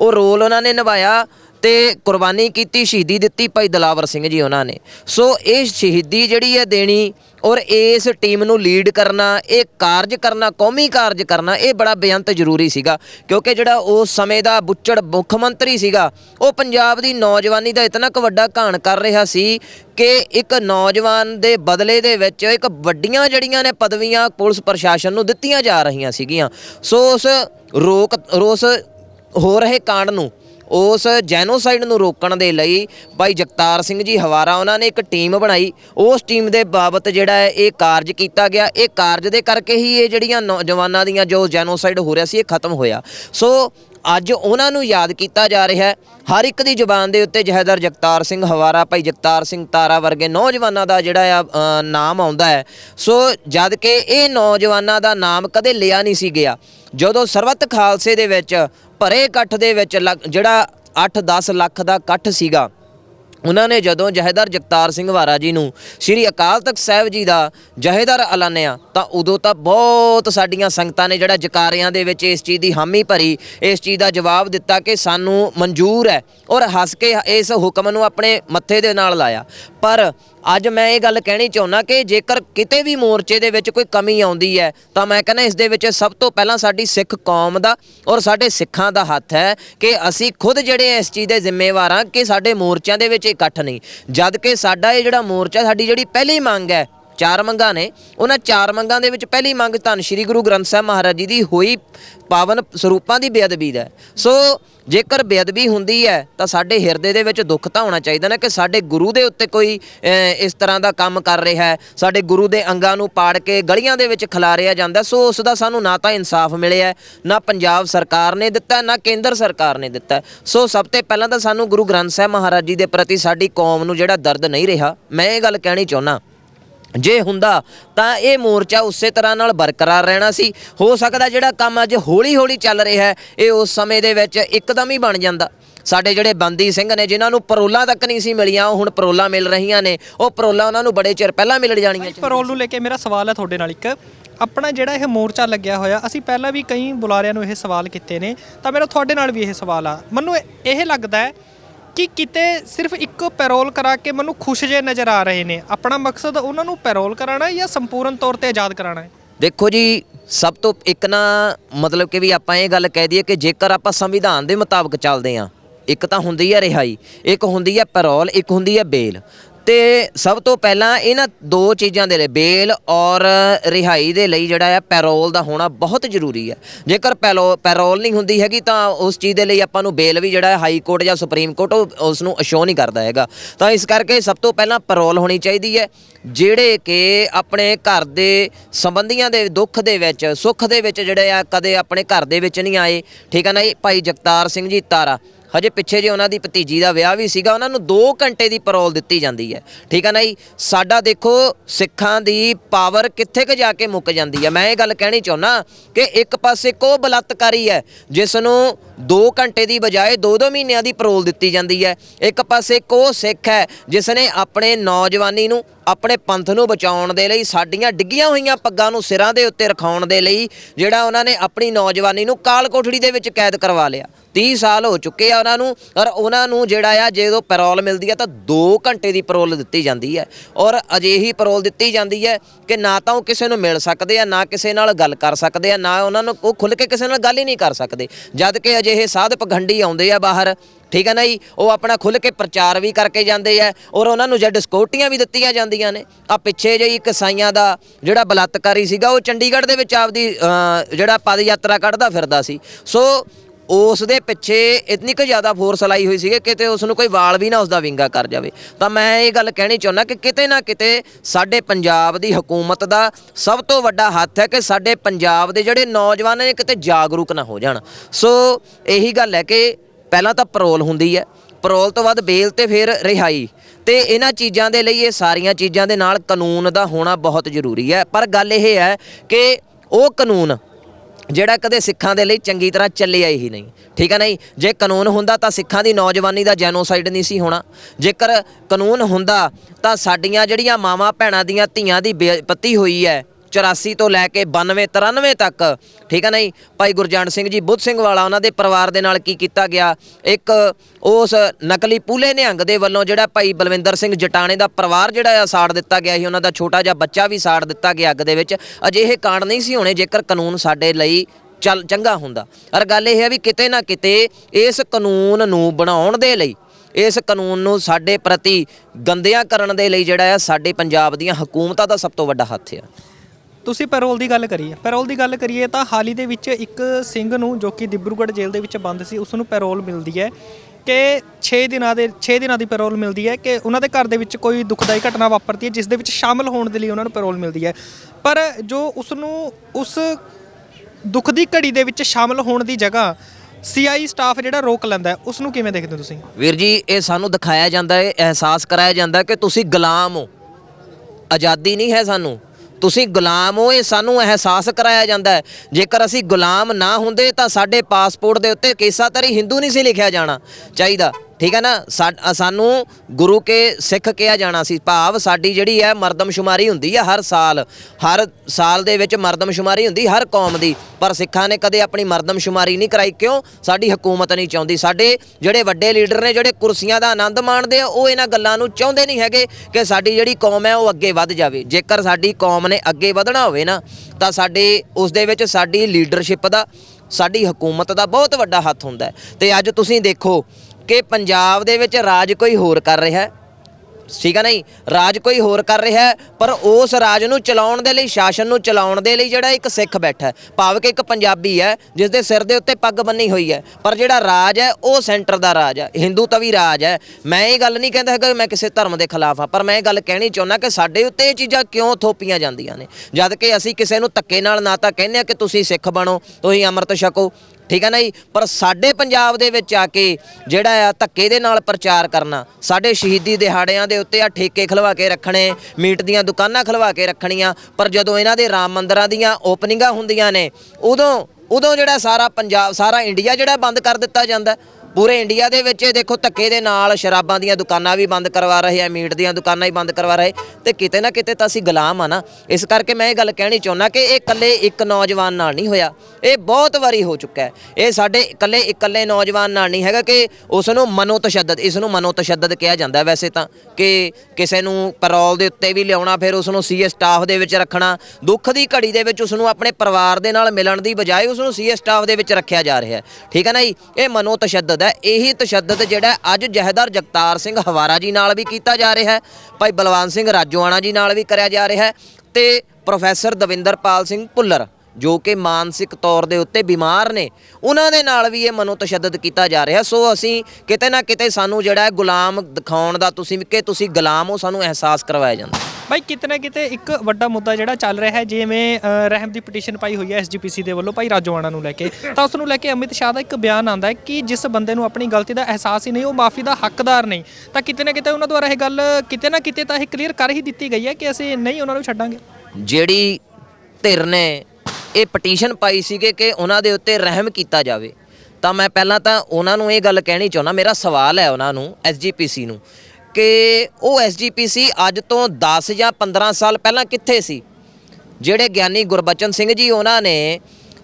S1: ਉਹ ਰੋਲ ਉਹਨਾਂ ਨੇ ਨਿਭਾਇਆ ਤੇ ਕੁਰਬਾਨੀ ਕੀਤੀ, ਸ਼ਹੀਦੀ ਦਿੱਤੀ ਭਾਈ ਦਲਾਵਰ ਸਿੰਘ ਜੀ ਉਹਨਾਂ ਨੇ। ਸੋ ਇਹ ਸ਼ਹੀਦੀ ਜਿਹੜੀ ਹੈ ਦੇਣੀ ਔਰ ਇਸ ਟੀਮ ਨੂੰ ਲੀਡ ਕਰਨਾ, ਇਹ ਕਾਰਜ ਕਰਨਾ, ਕੌਮੀ ਕਾਰਜ ਕਰਨਾ, ਇਹ ਬੜਾ ਬੇਅੰਤ ਜ਼ਰੂਰੀ ਸੀਗਾ। ਕਿਉਂਕਿ ਜਿਹੜਾ ਉਸ ਸਮੇਂ ਦਾ ਬੁੱਚੜ ਮੁੱਖ ਮੰਤਰੀ ਸੀਗਾ, ਉਹ ਪੰਜਾਬ ਦੀ ਨੌਜਵਾਨੀ ਦਾ ਇਤਨਾ ਕੁ ਵੱਡਾ ਘਾਣ ਕਰ ਰਿਹਾ ਸੀ ਕਿ ਇੱਕ ਨੌਜਵਾਨ ਦੇ ਬਦਲੇ ਦੇ ਵਿੱਚ ਇੱਕ ਵੱਡੀਆਂ ਜੜੀਆਂ ਨੇ ਪਦਵੀਆਂ ਪੁਲਿਸ ਪ੍ਰਸ਼ਾਸਨ ਨੂੰ ਦਿੱਤੀਆਂ ਜਾ ਰਹੀਆਂ ਸੀਗੀਆਂ। ਸੋ ਉਸ ਰੋਕ, ਰੋਸ ਹੋ ਰਹੇ ਕਾਂਡ ਨੂੰ ਉਸ ਜੈਨੋਸਾਈਡ ਨੂੰ ਰੋਕਣ ਦੇ ਲਈ ਭਾਈ ਜਗਤਾਰ ਸਿੰਘ ਜੀ ਹਵਾਰਾ ਉਹਨਾਂ ਨੇ ਇੱਕ ਟੀਮ ਬਣਾਈ। ਉਸ ਟੀਮ ਦੇ ਬਾਬਤ ਜਿਹੜਾ ਹੈ ਇਹ ਕਾਰਜ ਕੀਤਾ ਗਿਆ। ਇਹ ਕਾਰਜ ਦੇ ਕਰਕੇ ਹੀ ਇਹ ਜਿਹੜੀਆਂ ਨੌਜਵਾਨਾਂ ਦੀਆਂ ਜੋ ਜੈਨੋਸਾਈਡ ਹੋ ਰਿਹਾ ਸੀ, ਇਹ ਖਤਮ ਹੋਇਆ। ਸੋ ਅੱਜ ਉਹਨਾਂ ਨੂੰ ਯਾਦ ਕੀਤਾ ਜਾ ਰਿਹਾ ਹੈ। ਹਰ ਇੱਕ ਦੀ ਜ਼ੁਬਾਨ ਦੇ ਉੱਤੇ ਜਹੇਦਾਰ ਜਗਤਾਰ ਸਿੰਘ ਹਵਾਰਾ, ਭਾਈ ਜਗਤਾਰ ਸਿੰਘ ਤਾਰਾ ਵਰਗੇ ਨੌਜਵਾਨਾਂ ਦਾ ਜਿਹੜਾ ਆ ਨਾਮ ਆਉਂਦਾ ਹੈ। ਸੋ ਜਦ ਕਿ ਇਹ ਨੌਜਵਾਨਾਂ ਦਾ ਨਾਮ ਕਦੇ ਲਿਆ ਨਹੀਂ ਸੀ ਗਿਆ। ਜਦੋਂ ਸਰਬੱਤ ਖਾਲਸੇ ਦੇ ਵਿੱਚ ਭਰੇ ਇਕੱਠ ਦੇ ਵਿੱਚ ਲੱਗ- ਜਿਹੜਾ 8-10 ਲੱਖ ਦਾ ਇਕੱਠ ਸੀਗਾ, ਉਹਨਾਂ ਨੇ ਜਦੋਂ ਜਹੇਦਾਰ ਜਗਤਾਰ ਸਿੰਘ ਵਾਰਾ ਜੀ ਨੂੰ ਸ੍ਰੀ ਅਕਾਲ ਤਖਤ ਸਾਹਿਬ ਜੀ ਦਾ ਜਹੇਦਾਰ ਐਲਾਨਿਆ, ਤਾਂ ਉਦੋਂ ਤਾਂ ਬਹੁਤ ਸਾਡੀਆਂ ਸੰਗਤਾਂ ਨੇ ਜਿਹੜਾ ਜਕਾਰਿਆਂ ਦੇ ਵਿੱਚ ਇਸ ਚੀਜ਼ ਦੀ ਹਾਮੀ ਭਰੀ, ਇਸ ਚੀਜ਼ ਦਾ ਜਵਾਬ ਦਿੱਤਾ ਕਿ ਸਾਨੂੰ ਮਨਜ਼ੂਰ ਹੈ ਔਰ ਹੱਸ ਕੇ ਇਸ ਹੁਕਮ ਨੂੰ ਆਪਣੇ ਮੱਥੇ ਦੇ ਨਾਲ ਲਾਇਆ। ਪਰ ਅੱਜ ਮੈਂ ਇਹ ਗੱਲ ਕਹਿਣੀ ਚਾਹੁੰਦਾ ਕਿ ਜੇਕਰ ਕਿਤੇ ਵੀ ਮੋਰਚੇ ਦੇ ਵਿੱਚ ਕੋਈ ਕਮੀ ਆਉਂਦੀ ਹੈ, ਤਾਂ ਮੈਂ ਕਹਿੰਦਾ ਇਸ ਦੇ ਵਿੱਚ ਸਭ ਤੋਂ ਪਹਿਲਾਂ ਸਾਡੀ ਸਿੱਖ ਕੌਮ ਦਾ ਔਰ ਸਾਡੇ ਸਿੱਖਾਂ ਦਾ ਹੱਥ ਹੈ ਕਿ ਅਸੀਂ ਖੁਦ ਜਿਹੜੇ ਇਸ ਚੀਜ਼ ਦੇ ਜ਼ਿੰਮੇਵਾਰ ਹਾਂ ਕਿ ਸਾਡੇ ਮੋਰਚਿਆਂ ਦੇ ਵਿੱਚ ਇਕੱਠ ਨਹੀਂ। ਜਦ ਕਿ ਸਾਡਾ ਇਹ ਜਿਹੜਾ ਮੋਰਚਾ, ਸਾਡੀ ਜਿਹੜੀ ਪਹਿਲੀ ਮੰਗ ਹੈ ਚਾਰ ਮੰਗਾਂ ਨੇ। ਉਹਨਾਂ ਚਾਰ ਮੰਗਾਂ ਦੇ ਵਿੱਚ ਪਹਿਲੀ ਮੰਗ ਧੰਨ ਸ਼੍ਰੀ ਗੁਰੂ ਗ੍ਰੰਥ ਸਾਹਿਬ ਮਹਾਰਾਜ ਜੀ ਦੀ ਹੋਈ ਪਾਵਨ ਸਰੂਪਾਂ ਦੀ ਬੇਅਦਬੀ ਦਾ ਸੋ ਜੇਕਰ ਬੇਅਦਬੀ ਹੁੰਦੀ ਹੈ, ਤਾਂ ਸਾਡੇ ਹਿਰਦੇ ਦੇ ਵਿੱਚ ਦੁੱਖ ਤਾਂ ਹੋਣਾ ਚਾਹੀਦਾ ਨਾ ਕਿ ਸਾਡੇ ਗੁਰੂ ਦੇ ਉੱਤੇ ਕੋਈ ਇਸ ਤਰ੍ਹਾਂ ਦਾ ਕੰਮ ਕਰ ਰਿਹਾ ਹੈ। ਸਾਡੇ ਗੁਰੂ ਦੇ ਅੰਗਾਂ ਨੂੰ ਪਾੜ ਕੇ ਗਲੀਆਂ ਦੇ ਵਿੱਚ ਖਿਲਾਰਿਆ ਜਾਂਦਾ ਸੋ ਉਸ ਦਾ ਸਾਨੂੰ ਨਾ ਤਾਂ ਇਨਸਾਫ ਮਿਲਿਆ ਨਾ ਪੰਜਾਬ ਸਰਕਾਰ ਨੇ ਦਿੱਤਾ, ਨਾ ਕੇਂਦਰ ਸਰਕਾਰ ਨੇ ਦਿੱਤਾ ਸੋ ਸਭ ਤੋਂ ਪਹਿਲਾਂ ਤਾਂ ਸਾਨੂੰ ਗੁਰੂ ਗ੍ਰੰਥ ਸਾਹਿਬ ਮਹਾਰਾਜ ਜੀ ਦੇ ਪ੍ਰਤੀ ਸਾਡੀ ਕੌਮ ਨੂੰ ਜਿਹੜਾ ਦਰਦ ਨਹੀਂ ਰਿਹਾ, ਮੈਂ ਇਹ ਗੱਲ ਕਹਿਣੀ ਚਾਹੁੰਦਾ। ਜੇ ਹੁੰਦਾ ਤਾਂ ਇਹ ਮੋਰਚਾ ਉਸੇ ਤਰ੍ਹਾਂ ਨਾਲ ਬਰਕਰਾਰ ਰਹਿਣਾ ਸੀ। ਹੋ ਸਕਦਾ ਜਿਹੜਾ ਕੰਮ ਅੱਜ ਹੌਲੀ ਹੌਲੀ ਚੱਲ ਰਿਹਾ ਹੈ, ਇਹ ਉਸ ਸਮੇਂ ਦੇ ਵਿੱਚ ਇੱਕਦਮ ਹੀ ਬਣ ਜਾਂਦਾ। ਸਾਡੇ ਜਿਹੜੇ ਬੰਦੀ ਸਿੰਘ ਨੇ, ਜਿਨ੍ਹਾਂ ਨੂੰ ਪਰੋਲਾਂ ਤੱਕ ਨਹੀਂ ਸੀ ਮਿਲੀਆਂ, ਉਹ ਹੁਣ ਪਰੋਲਾਂ ਮਿਲ ਰਹੀਆਂ ਨੇ। ਉਹ ਪਰੋਲਾਂ ਉਹਨਾਂ ਨੂੰ ਬੜੇ ਚਿਰ ਪਹਿਲਾਂ ਮਿਲ ਜਾਣੀਆਂ
S2: ਪਰੋਲ ਨੂੰ ਲੈ ਕੇ ਮੇਰਾ ਸਵਾਲ ਹੈ ਤੁਹਾਡੇ ਨਾਲ ਇੱਕ। ਆਪਣਾ ਜਿਹੜਾ ਇਹ ਮੋਰਚਾ ਲੱਗਿਆ ਹੋਇਆ, ਅਸੀਂ ਪਹਿਲਾਂ ਵੀ ਕਈ ਬੁਲਾਰਿਆਂ ਨੂੰ ਇਹ ਸਵਾਲ ਕੀਤੇ ਨੇ, ਤਾਂ ਮੇਰਾ ਤੁਹਾਡੇ ਨਾਲ ਵੀ ਇਹ ਸਵਾਲ ਆ। ਮੈਨੂੰ ਇਹ- ਇਹ ਲੱਗਦਾ ਹੈ ਕਿ ਕਿਤੇ ਸਿਰਫ ਇੱਕ ਪੈਰੋਲ ਕਰਾ ਕੇ ਮੈਨੂੰ ਖੁਸ਼ ਜੇ ਨਜ਼ਰ ਆ ਰਹੇ ਨੇ? ਆਪਣਾ ਮਕਸਦ ਉਹਨਾਂ ਨੂੰ ਪੈਰੋਲ ਕਰਾਣਾ ਜਾਂ ਸੰਪੂਰਨ ਤੌਰ ਤੇ ਆਜ਼ਾਦ ਕਰਾਣਾ? ਹੈ
S1: ਦੇਖੋ ਜੀ, ਸਭ ਤੋਂ ਇੱਕ ਨਾ ਮਤਲਬ ਕਿ ਵੀ ਆਪਾਂ ਇਹ ਗੱਲ ਕਹਿ ਦਈਏ ਕਿ ਜੇਕਰ ਆਪਾਂ ਸੰਵਿਧਾਨ ਦੇ ਮੁਤਾਬਕ ਚੱਲਦੇ ਆਂ ਇੱਕ ਤਾਂ ਹੁੰਦੀ ਹੈ ਰਿਹਾਈ, ਇੱਕ ਹੁੰਦੀ ਹੈ ਪੈਰੋਲ, ਇੱਕ ਹੁੰਦੀ ਹੈ ਬੇਲ। ਤੇ ਸਭ ਤੋਂ ਪਹਿਲਾਂ ਇਹਨਾਂ ਦੋ ਚੀਜ਼ਾਂ ਦੇ ਲਈ, ਬੇਲ ਔਰ ਰਿਹਾਈ ਦੇ ਲਈ ਜਿਹੜਾ ਆ, ਪੈਰੋਲ ਦਾ ਹੋਣਾ ਬਹੁਤ ਜ਼ਰੂਰੀ ਹੈ ਜੇਕਰ ਪੈਲੋ ਪੈਰੋਲ ਨਹੀਂ ਹੁੰਦੀ ਹੈਗੀ ਤਾਂ ਉਸ ਚੀਜ਼ ਦੇ ਲਈ ਆਪਾਂ ਨੂੰ ਬੇਲ ਵੀ ਜਿਹੜਾ ਹਾਈ ਕੋਰਟ ਜਾਂ ਸੁਪਰੀਮ ਕੋਰਟ ਉਹ, ਉਸ ਨੂੰ ਅਸ਼ੋ ਨਹੀਂ ਕਰਦਾ ਹੈਗਾ। ਤਾਂ ਇਸ ਕਰਕੇ ਸਭ ਤੋਂ ਪਹਿਲਾਂ ਪੈਰੋਲ ਹੋਣੀ ਚਾਹੀਦੀ ਹੈ, ਜਿਹੜੇ ਕਿ ਆਪਣੇ ਘਰ ਦੇ ਸੰਬੰਧੀਆਂ ਦੇ ਦੁੱਖ ਦੇ ਵਿੱਚ, ਸੁੱਖ ਦੇ ਵਿੱਚ ਜਿਹੜੇ ਆ, ਕਦੇ ਆਪਣੇ ਘਰ ਦੇ ਵਿੱਚ ਨਹੀਂ ਆਏ। ਠੀਕ ਹੈ ਨਾ ਇਹ ਭਾਈ ਜਗਤਾਰ ਸਿੰਘ ਜੀ, ਤਾਰਾ। ਹਜੇ ਪਿੱਛੇ ਜੇ ਉਹਨਾਂ ਦੀ ਭਤੀਜੀ ਦਾ ਵਿਆਹ ਵੀ ਸੀਗਾ, ਉਹਨਾਂ ਨੂੰ 2 ਘੰਟੇ ਦੀ ਪੈਰੋਲ ਦਿੱਤੀ ਜਾਂਦੀ ਹੈ। ਠੀਕ ਹੈ ਨਾ ਜੀ? ਸਾਡਾ ਦੇਖੋ, ਸਿੱਖਾਂ ਦੀ ਪਾਵਰ ਕਿੱਥੇ ਕੁ ਜਾ ਕੇ ਮੁੱਕ ਜਾਂਦੀ ਹੈ? ਮੈਂ ਇਹ ਗੱਲ ਕਹਿਣੀ ਚਾਹੁੰਦਾ ਕਿ ਇੱਕ ਪਾਸੇ ਕੋ ਬਲਾਤਕਾਰੀ ਹੈ ਜਿਸ ਨੂੰ 2 ਘੰਟੇ ਦੀ ਬਜਾਏ 2-2 ਮਹੀਨਿਆਂ ਦੀ ਪੈਰੋਲ ਦਿੱਤੀ ਜਾਂਦੀ ਹੈ। ਇੱਕ ਪਾਸੇ ਕੋ ਸਿੱਖ ਹੈ, ਜਿਸ ਨੇ ਆਪਣੇ ਨੌਜਵਾਨੀ ਨੂੰ, ਆਪਣੇ ਪੰਥ ਨੂੰ ਬਚਾਉਣ ਦੇ ਲਈ, ਸਾਡੀਆਂ ਡਿੱਗੀਆਂ ਹੋਈਆਂ ਪੱਗਾਂ ਨੂੰ ਸਿਰਾਂ ਦੇ ਉੱਤੇ ਰਖਾਉਣ ਦੇ ਲਈ, ਜਿਹੜਾ ਉਹਨਾਂ ਨੇ ਆਪਣੀ ਨੌਜਵਾਨੀ ਨੂੰ ਕਾਲ ਕੋਠੜੀ ਦੇ ਵਿੱਚ ਕੈਦ ਕਰਵਾ ਲਿਆ। 30 ਸਾਲ ਹੋ ਚੁੱਕੇ ਆ ਉਹਨਾਂ ਨੂੰ, ਔਰ ਉਹਨਾਂ ਨੂੰ ਜਿਹੜਾ ਆ ਜਦੋਂ ਪੈਰੋਲ ਮਿਲਦੀ ਹੈ ਤਾਂ 2 ਘੰਟੇ ਦੀ ਪੈਰੋਲ ਦਿੱਤੀ ਜਾਂਦੀ ਹੈ। ਔਰ ਅਜਿਹੀ ਪੈਰੋਲ ਦਿੱਤੀ ਜਾਂਦੀ ਹੈ ਕਿ ਨਾ ਤਾਂ ਉਹ ਕਿਸੇ ਨੂੰ ਮਿਲ ਸਕਦੇ ਆ, ਨਾ ਕਿਸੇ ਨਾਲ ਗੱਲ ਕਰ ਸਕਦੇ ਆ, ਨਾ ਉਹਨਾਂ ਨੂੰ ਉਹ ਖੁੱਲ ਕੇ ਕਿਸੇ ਨਾਲ ਗੱਲ ਹੀ ਨਹੀਂ ਕਰ ਸਕਦੇ। ਜਦ ਕਿ ਅਜਿਹੇ ਸਾਧ ਪਖੰਡੀ ਆਉਂਦੇ ਆ ਬਾਹਰ। ਠੀਕ ਹੈ ਨਾ ਜੀ? ਉਹ ਆਪਣਾ ਖੁੱਲ ਕੇ ਪ੍ਰਚਾਰ ਵੀ ਕਰਕੇ ਜਾਂਦੇ ਆ ਔਰ ਉਹਨਾਂ ਨੂੰ ਜੱਡ ਸਕਿਉਰਟੀਆਂ ਵੀ ਦਿੱਤੀਆਂ ਜਾਂਦੀਆਂ ਨੇ। ਆ ਪਿੱਛੇ ਜਿਹੀ ਕਸਾਈਆਂ ਦਾ ਜਿਹੜਾ ਬਲਾਤਕਾਰੀ ਸੀਗਾ, ਉਹ ਚੰਡੀਗੜ੍ਹ ਦੇ ਵਿੱਚ ਆਪਦੀ ਜਿਹੜਾ ਪਦ ਯਾਤਰਾ ਕੱਢਦਾ ਫਿਰਦਾ ਸੀ। ਸੋ ਉਸ ਦੇ ਪਿੱਛੇ ਇਤਨੀ ਕੁ ਜ਼ਿਆਦਾ ਫੋਰਸ ਲਾਈ ਹੋਈ ਸੀਗੀ ਕਿਤੇ ਉਸ ਨੂੰ ਕੋਈ ਵਾਲ ਵੀ ਨਾ ਉਸ ਦਾ ਵਿੰਗਾ ਕਰ ਜਾਵੇ। ਤਾਂ ਮੈਂ ਇਹ ਗੱਲ ਕਹਿਣੀ ਚਾਹੁੰਦਾ ਕਿ ਕਿਤੇ ਨਾ ਕਿਤੇ ਸਾਡੇ ਪੰਜਾਬ ਦੀ ਹਕੂਮਤ ਦਾ ਸਭ ਤੋਂ ਵੱਡਾ ਹੱਥ ਹੈ ਕਿ ਸਾਡੇ ਪੰਜਾਬ ਦੇ ਜਿਹੜੇ ਨੌਜਵਾਨ ਨੇ ਕਿਤੇ ਜਾਗਰੂਕ ਨਾ ਹੋ ਜਾਣ। ਸੋ ਇਹੀ ਗੱਲ ਹੈ ਕਿ ਪਹਿਲਾਂ ਤਾਂ ਪਰੋਲ ਹੁੰਦੀ ਹੈ। ਪਰੋਲ ਤੋਂ ਬਾਅਦ ਬੇਲ ਤੇ ਫਿਰ ਰਿਹਾਈ। ਤੇ ਇਹਨਾਂ ਚੀਜ਼ਾਂ ਦੇ ਲਈ ਇਹ ਸਾਰੀਆਂ ਚੀਜ਼ਾਂ ਦੇ ਨਾਲ ਕਾਨੂੰਨ ਦਾ ਹੋਣਾ ਬਹੁਤ ਜ਼ਰੂਰੀ ਹੈ। ਪਰ ਗੱਲ ਇਹ ਹੈ ਕਿ ਉਹ ਕਾਨੂੰਨ ਜਿਹੜਾ ਕਦੇ ਸਿੱਖਾਂ ਦੇ ਲਈ ਚੰਗੀ ਤਰ੍ਹਾਂ ਚੱਲਿਆ ਹੀ ਨਹੀਂ। ਠੀਕ ਹੈ ਨਹੀਂ? ਜੇ ਕਾਨੂੰਨ ਹੁੰਦਾ ਤਾਂ ਸਿੱਖਾਂ ਦੀ ਨੌਜਵਾਨੀ ਦਾ ਜੈਨੋਸਾਈਡ ਨਹੀਂ ਸੀ ਹੋਣਾ। ਜੇਕਰ ਕਾਨੂੰਨ ਹੁੰਦਾ ਤਾਂ ਸਾਡੀਆਂ ਜਿਹੜੀਆਂ ਮਾਵਾਂ ਭੈਣਾਂ ਦੀਆਂ ਧੀਆਂ ਦੀ ਬੇਪਤੀ ਹੋਈ ਹੈ 84 ਤੋਂ ਲੈ ਕੇ 92 93 ਤੱਕ। ਠੀਕ ਹੈ ਨਹੀਂ? ਭਾਈ ਗੁਰਜੰਟ ਸਿੰਘ ਜੀ, ਬੁੱਧ ਸਿੰਘ ਵਾਲਾ, ਉਹਨਾਂ ਦੇ ਪਰਿਵਾਰ ਦੇ ਨਾਲ ਕੀ ਕੀਤਾ ਗਿਆ? ਇੱਕ ਉਸ ਨਕਲੀ ਪੂਲੇ ਨਿਹੰਗ ਦੇ ਵੱਲੋਂ ਜਿਹੜਾ ਭਾਈ ਬਲਵਿੰਦਰ ਸਿੰਘ ਜਟਾਣੇ ਦਾ ਪਰਿਵਾਰ ਜਿਹੜਾ ਆ ਸਾੜ ਦਿੱਤਾ ਗਿਆ ਸੀ, ਉਹਨਾਂ ਦਾ ਛੋਟਾ ਜਿਹਾ ਬੱਚਾ ਵੀ ਸਾੜ ਦਿੱਤਾ ਗਿਆ ਅੱਗ ਦੇ ਵਿੱਚ। ਅਜਿਹੇ ਕਾਂਡ ਨਹੀਂ ਸੀ ਹੋਣੇ ਜੇਕਰ ਕਾਨੂੰਨ ਸਾਡੇ ਲਈ ਚੱਲ ਚੰਗਾ ਹੁੰਦਾ। ਔਰ ਗੱਲ ਇਹ ਹੈ ਵੀ ਕਿਤੇ ਨਾ ਕਿਤੇ ਇਸ ਕਾਨੂੰਨ ਨੂੰ ਬਣਾਉਣ ਦੇ ਲਈ, ਇਸ ਕਾਨੂੰਨ ਨੂੰ ਸਾਡੇ ਪ੍ਰਤੀ ਗੰਦਿਆਂ ਕਰਨ ਦੇ ਲਈ ਜਿਹੜਾ ਆ ਸਾਡੇ ਪੰਜਾਬ ਦੀਆਂ ਹਕੂਮਤਾਂ ਦਾ ਸਭ ਤੋਂ ਵੱਡਾ ਹੱਥ ਆ।
S2: ਤੁਸੀਂ ਪੈਰੋਲ ਦੀ ਗੱਲ ਕਰੀਏ, ਪੈਰੋਲ ਦੀ ਗੱਲ ਕਰੀਏ ਤਾਂ ਹਾਲ ਹੀ ਦੇ ਵਿੱਚ ਇੱਕ ਸਿੰਘ ਨੂੰ ਜੋ ਕਿ ਦਿਬਰੂਗੜ੍ਹ ਜੇਲ੍ਹ ਦੇ ਵਿੱਚ ਬੰਦ ਸੀ, ਉਸ ਨੂੰ ਪੈਰੋਲ ਮਿਲਦੀ ਹੈ ਕਿ 6 ਦਿਨਾਂ ਦੇ 6 ਦਿਨਾਂ ਦੀ ਪੈਰੋਲ ਮਿਲਦੀ ਹੈ ਕਿ ਉਹਨਾਂ ਦੇ ਘਰ ਦੇ ਵਿੱਚ ਕੋਈ ਦੁਖਦਾਈ ਘਟਨਾ ਵਾਪਰਦੀ ਹੈ, ਜਿਸ ਦੇ ਵਿੱਚ ਸ਼ਾਮਲ ਹੋਣ ਦੇ ਲਈ ਉਹਨਾਂ ਨੂੰ ਪੈਰੋਲ ਮਿਲਦੀ ਹੈ। ਪਰ ਜੋ ਉਸ ਨੂੰ, ਉਸ ਦੁੱਖ ਦੀ ਘੜੀ ਦੇ ਵਿੱਚ ਸ਼ਾਮਲ ਹੋਣ ਦੀ ਜਗ੍ਹਾ ਸੀਆਈ ਸਟਾਫ ਜਿਹੜਾ ਰੋਕ ਲੈਂਦਾ ਹੈ, ਉਸ ਨੂੰ ਕਿਵੇਂ ਦੇਖਦੇ ਹੋ ਤੁਸੀਂ?
S1: ਵੀਰ ਜੀ, ਇਹ ਸਾਨੂੰ ਦਿਖਾਇਆ ਜਾਂਦਾ ਹੈ, ਅਹਿਸਾਸ ਕਰਾਇਆ ਜਾਂਦਾ ਕਿ ਤੁਸੀਂ ਗੁਲਾਮ ਹੋ। ਆਜ਼ਾਦੀ ਨਹੀਂ ਹੈ ਸਾਨੂੰ। ਤੁਸੀਂ ਗੁਲਾਮ ਹੋ, ਇਹ ਸਾਨੂੰ ਅਹਿਸਾਸ ਕਰਾਇਆ ਜਾਂਦਾ ਹੈ। ਜੇਕਰ ਅਸੀਂ ਗੁਲਾਮ ਨਾ ਹੁੰਦੇ, ਤਾਂ ਸਾਡੇ ਪਾਸਪੋਰਟ ਦੇ ਉੱਤੇ ਕੇਸਾਤਰੀ ਹਿੰਦੂ ਨਹੀਂ ਸੀ ਲਿਖਿਆ ਜਾਣਾ ਚਾਹੀਦਾ। ਠੀਕ ਹੈ ਨਾ? ਸਾ- ਸਾਨੂੰ ਗੁਰੂ ਕੇ ਸਿੱਖ ਕਿਹਾ ਜਾਣਾ ਸੀ। ਭਾਵ ਸਾਡੀ ਜਿਹੜੀ ਹੈ ਮਰਦਮਸ਼ੁਮਾਰੀ ਹੁੰਦੀ ਹੈ ਹਰ ਸਾਲ। ਹਰ ਸਾਲ ਦੇ ਵਿੱਚ ਮਰਦਮਸ਼ੁਮਾਰੀ ਹੁੰਦੀ ਹਰ ਕੌਮ ਦੀ। ਪਰ ਸਿੱਖਾਂ ਨੇ ਕਦੇ ਆਪਣੀ ਮਰਦਮਸ਼ੁਮਾਰੀ ਨਹੀਂ ਕਰਾਈ। ਕਿਉਂ? ਸਾਡੀ ਹਕੂਮਤ ਨਹੀਂ ਚਾਹੁੰਦੀ। ਸਾਡੇ ਜਿਹੜੇ ਵੱਡੇ ਲੀਡਰ ਨੇ, ਜਿਹੜੇ ਕੁਰਸੀਆਂ ਦਾ ਆਨੰਦ ਮਾਣਦੇ ਆ, ਉਹ ਇਹਨਾਂ ਗੱਲਾਂ ਨੂੰ ਚਾਹੁੰਦੇ ਨਹੀਂ ਹੈਗੇ ਕਿ ਸਾਡੀ ਜਿਹੜੀ ਕੌਮ ਹੈ, ਉਹ ਅੱਗੇ ਵੱਧ ਜਾਵੇ। ਜੇਕਰ ਸਾਡੀ ਕੌਮ ਨੇ ਅੱਗੇ ਵਧਣਾ ਹੋਵੇ ਨਾ, ਤਾਂ ਸਾਡੇ, ਉਸ ਦੇ ਵਿੱਚ ਸਾਡੀ ਲੀਡਰਸ਼ਿਪ ਦਾ, ਸਾਡੀ ਹਕੂਮਤ ਦਾ ਬਹੁਤ ਵੱਡਾ ਹੱਥ ਹੁੰਦਾ ਹੈ। ਤੇ ਅੱਜ ਤੁਸੀਂ ਦੇਖੋ ਕਿ ਪੰਜਾਬ ਦੇ ਵਿੱਚ ਰਾਜ ਕੋਈ ਹੋਰ ਕਰ ਰਿਹਾ ਹੈ? ਠੀਕ ਹੈ ਨਹੀਂ? ਰਾਜ ਕੋਈ ਹੋਰ ਕਰ ਰਿਹਾ ਹੈ, ਪਰ ਉਸ ਰਾਜ ਨੂੰ ਚਲਾਉਣ ਦੇ ਲਈ, ਸ਼ਾਸਨ ਨੂੰ ਚਲਾਉਣ ਦੇ ਲਈ ਜਿਹੜਾ ਇੱਕ ਸਿੱਖ ਬੈਠਾ ਹੈ। ਭਾਵ ਕਿ ਇੱਕ ਪੰਜਾਬੀ ਹੈ ਜਿਸ ਦੇ ਸਿਰ ਦੇ ਉੱਤੇ ਪੱਗ ਬੰਨੀ ਹੋਈ ਹੈ। ਪਰ ਜਿਹੜਾ ਰਾਜ ਹੈ, ਉਹ ਸੈਂਟਰ ਦਾ ਰਾਜ ਹੈ, ਹਿੰਦੂ ਤਵੀ ਰਾਜ ਹੈ। ਮੈਂ ਇਹ ਗੱਲ ਨਹੀਂ ਕਹਿੰਦਾ ਹੈਗਾ ਕਿ ਮੈਂ ਕਿਸੇ ਧਰਮ ਦੇ ਖਿਲਾਫ ਆ ਪਰ ਮੈਂ ਇਹ ਗੱਲ ਕਹਿਣੀ ਚਾਹੁੰਦਾ ਕਿ ਸਾਡੇ ਉੱਤੇ ਇਹ ਚੀਜ਼ਾਂ ਕਿਉਂ ਥੋਪੀਆਂ ਜਾਂਦੀਆਂ ਨੇ? ਜਦ ਕਿ ਅਸੀਂ ਕਿਸੇ ਨੂੰ ਧੱਕੇ ਨਾਲ ਨਾ ਤਾਂ ਕਹਿੰਦੇ ਆ ਕਿ ਤੁਸੀਂ ਸਿੱਖ ਬਣੋ, ਤੁਸੀਂ ਅੰਮ੍ਰਿਤ ਛਕੋ ਠੀਕ ਹੈ ਨਾ ਜੀ? ਪਰ ਸਾਡੇ ਪੰਜਾਬ ਦੇ ਵਿੱਚ ਆ ਕੇ ਜਿਹੜਾ ਆ ਧੱਕੇ ਦੇ ਨਾਲ ਪ੍ਰਚਾਰ ਕਰਨਾ, ਸਾਡੇ ਸ਼ਹੀਦੀ ਦਿਹਾੜਿਆਂ ਦੇ ਉੱਤੇ ਆ ਠੇਕੇ ਖਲਵਾ ਕੇ ਰੱਖਣੇ, ਮੀਟ ਦੀਆਂ ਦੁਕਾਨਾਂ ਖਲਵਾ ਕੇ ਰੱਖਣੀਆਂ, ਪਰ ਜਦੋਂ ਇਹਨਾਂ ਦੇ ਰਾਮ ਮੰਦਰਾਂ ਦੀਆਂ ਓਪਨਿੰਗਾਂ ਹੁੰਦੀਆਂ ਨੇ, ਉਦੋਂ ਉਦੋਂ ਜਿਹੜਾ ਸਾਰਾ ਪੰਜਾਬ, ਸਾਰਾ ਇੰਡੀਆ ਜਿਹੜਾ ਬੰਦ ਕਰ ਦਿੱਤਾ ਜਾਂਦਾ। ਪੂਰੇ ਇੰਡੀਆ ਦੇ ਵਿੱਚ ਇਹ ਦੇਖੋ ਧੱਕੇ ਦੇ ਨਾਲ ਸ਼ਰਾਬਾਂ ਦੀਆਂ ਦੁਕਾਨਾਂ ਵੀ ਬੰਦ ਕਰਵਾ ਰਹੇ ਆ, ਮੀਟ ਦੀਆਂ ਦੁਕਾਨਾਂ ਹੀ ਬੰਦ ਕਰਵਾ ਰਹੇ। ਤੇ ਕਿਤੇ ਨਾ ਕਿਤੇ ਤਾਂ ਅਸੀਂ ਗੁਲਾਮ ਆ ਨਾ। ਇਸ ਕਰਕੇ ਮੈਂ ਇਹ ਗੱਲ ਕਹਿਣੀ ਚਾਹੁੰਦਾ ਕਿ ਇਹ ਇਕੱਲੇ ਇੱਕ ਨੌਜਵਾਨ ਨਾਲ ਨਹੀਂ ਹੋਇਆ। ਇਹ ਬਹੁਤ ਵਾਰੀ ਹੋ ਚੁੱਕਾ ਹੈ। ਇਹ ਸਾਡੇ ਇਕੱਲੇ ਇਕੱਲੇ ਨੌਜਵਾਨ ਨਾਲ ਨਹੀਂ ਹੈਗਾ ਕਿ ਉਸ ਨੂੰ ਮਨੋ ਤਸ਼ੱਦਦ ਇਸ ਨੂੰ ਮਨੋ ਤਸ਼ੱਦਦ ਕਿਹਾ ਜਾਂਦਾ ਵੈਸੇ ਤਾਂ। ਕਿ ਕਿਸੇ ਨੂੰ ਪੈਰੋਲ ਦੇ ਉੱਤੇ ਵੀ ਲਿਆਉਣਾ, ਫਿਰ ਉਸ ਨੂੰ ਸੀਏ ਸਟਾਫ ਦੇ ਵਿੱਚ ਰੱਖਣਾ। ਦੁੱਖ ਦੀ ਘੜੀ ਦੇ ਵਿੱਚ ਉਸ ਨੂੰ ਆਪਣੇ ਪਰਿਵਾਰ ਦੇ ਨਾਲ ਮਿਲਣ ਦੀ ਬਜਾਏ ਉਸ ਨੂੰ ਸੀਏ ਸਟਾਫ ਦੇ ਵਿੱਚ ਰੱਖਿਆ ਜਾ ਰਿਹਾ ਹੈ। ਠੀਕ ਹੈ ਨਾ ਜੀ? ਇਹ ਮਨੋ ਤਸ਼ੱਦਦ ਹੈ। ਇਹੀ ਤਸ਼ੱਦਦ ਜਿਹੜਾ ਅੱਜ ਜਹਦਰ ਜਗਤਾਰ ਸਿੰਘ ਹਵਾਰਾ ਜੀ ਨਾਲ ਵੀ ਕੀਤਾ ਜਾ ਰਿਹਾ ਹੈ, ਭਾਈ ਬਲਵਾਨ ਸਿੰਘ ਰਾਜੋਆਣਾ ਜੀ ਨਾਲ ਵੀ ਕਰਿਆ ਜਾ ਰਿਹਾ ਹੈ ਤੇ ਪ੍ਰੋਫੈਸਰ ਦਵਿੰਦਰਪਾਲ ਸਿੰਘ ਭੁੱਲਰ। ਜੋ ਕਿ ਮਾਨਸਿਕ ਤੌਰ ਦੇ ਉੱਤੇ ਬਿਮਾਰ ਨੇ। ਉਹਨਾਂ ਦੇ ਨਾਲ ਵੀ ਇਹ ਮਨੋ ਤਸ਼ੱਦਦ ਕੀਤਾ ਜਾ ਰਿਹਾ। ਸੋ ਅਸੀਂ ਕਿਤੇ ਨਾ ਕਿਤੇ ਸਾਨੂੰ ਜਿਹੜਾ ਹੈ ਗੁਲਾਮ ਦਿਖਾਉਣ ਦਾ ਤੁਸੀਂ ਕਿ ਤੁਸੀਂ ਗੁਲਾਮ ਹੋ ਸਾਨੂੰ ਅਹਿਸਾਸ ਕਰਵਾਇਆ ਜਾਂਦਾ।
S2: ਭਾਈ ਕਿਤੇ ਨਾ ਕਿਤੇ ਇੱਕ ਵੱਡਾ ਮੁੱਦਾ ਜਿਹੜਾ ਚੱਲ ਰਿਹਾ ਹੈ ਜਿਵੇਂ ਰਹਿਮ ਦੀ ਪਟੀਸ਼ਨ ਪਾਈ ਹੋਈ ਹੈ ਐਸਜੀਪੀਸੀ ਦੇ ਵੱਲੋਂ ਭਾਈ ਰਾਜੋਆਣਾ ਨੂੰ ਲੈ ਕੇ। [LAUGHS] ਤਾਂ ਉਸ ਨੂੰ ਲੈ ਕੇ ਅਮਿਤ ਸ਼ਾਹ ਦਾ ਇੱਕ ਬਿਆਨ ਆਂਦਾ ਹੈ ਕਿ ਜਿਸ ਬੰਦੇ ਨੂੰ ਆਪਣੀ ਗਲਤੀ ਦਾ ਅਹਿਸਾਸ ਹੀ ਨਹੀਂ ਉਹ ਮਾਫੀ ਦਾ ਹੱਕਦਾਰ ਨਹੀਂ। ਤਾਂ ਕਿਤੇ ਨਾ ਕਿਤੇ ਉਹਨਾਂ ਦੁਆਰਾ ਇਹ ਗੱਲ ਕਿਤੇ ਨਾ ਕਿਤੇ ਤਾਂ ਇਹ ਕਲੀਅਰ ਕਰ ਹੀ ਦਿੱਤੀ ਗਈ ਹੈ ਕਿ ਅਸੀਂ ਨਹੀਂ ਉਹਨਾਂ ਨੂੰ ਛੱਡਾਂਗੇ।
S1: ਜਿਹੜੀ ਧਿਰ ਨੇ ਇਹ ਪਟੀਸ਼ਨ ਪਾਈ ਸੀਗੇ ਕਿ ਉਹਨਾਂ ਦੇ ਉੱਤੇ ਰਹਿਮ ਕੀਤਾ ਜਾਵੇ। ਤਾਂ ਮੈਂ ਪਹਿਲਾਂ ਤਾਂ ਉਹਨਾਂ ਨੂੰ ਇਹ ਗੱਲ ਕਹਿਣੀ ਚਾਹੁੰਦਾ, ਮੇਰਾ ਸਵਾਲ ਹੈ ਉਹਨਾਂ ਨੂੰ ਐਸਜੀਪੀਸੀ ਨੂੰ, ਕਿ ਉਹ ਐਸਜੀਪੀਸੀ ਅੱਜ ਤੋਂ 10 ਜਾਂ 15 ਸਾਲ ਪਹਿਲਾਂ ਕਿੱਥੇ ਸੀ? ਜਿਹੜੇ ਗਿਆਨੀ ਗੁਰਬਚਨ ਸਿੰਘ ਜੀ, ਉਹਨਾਂ ਨੇ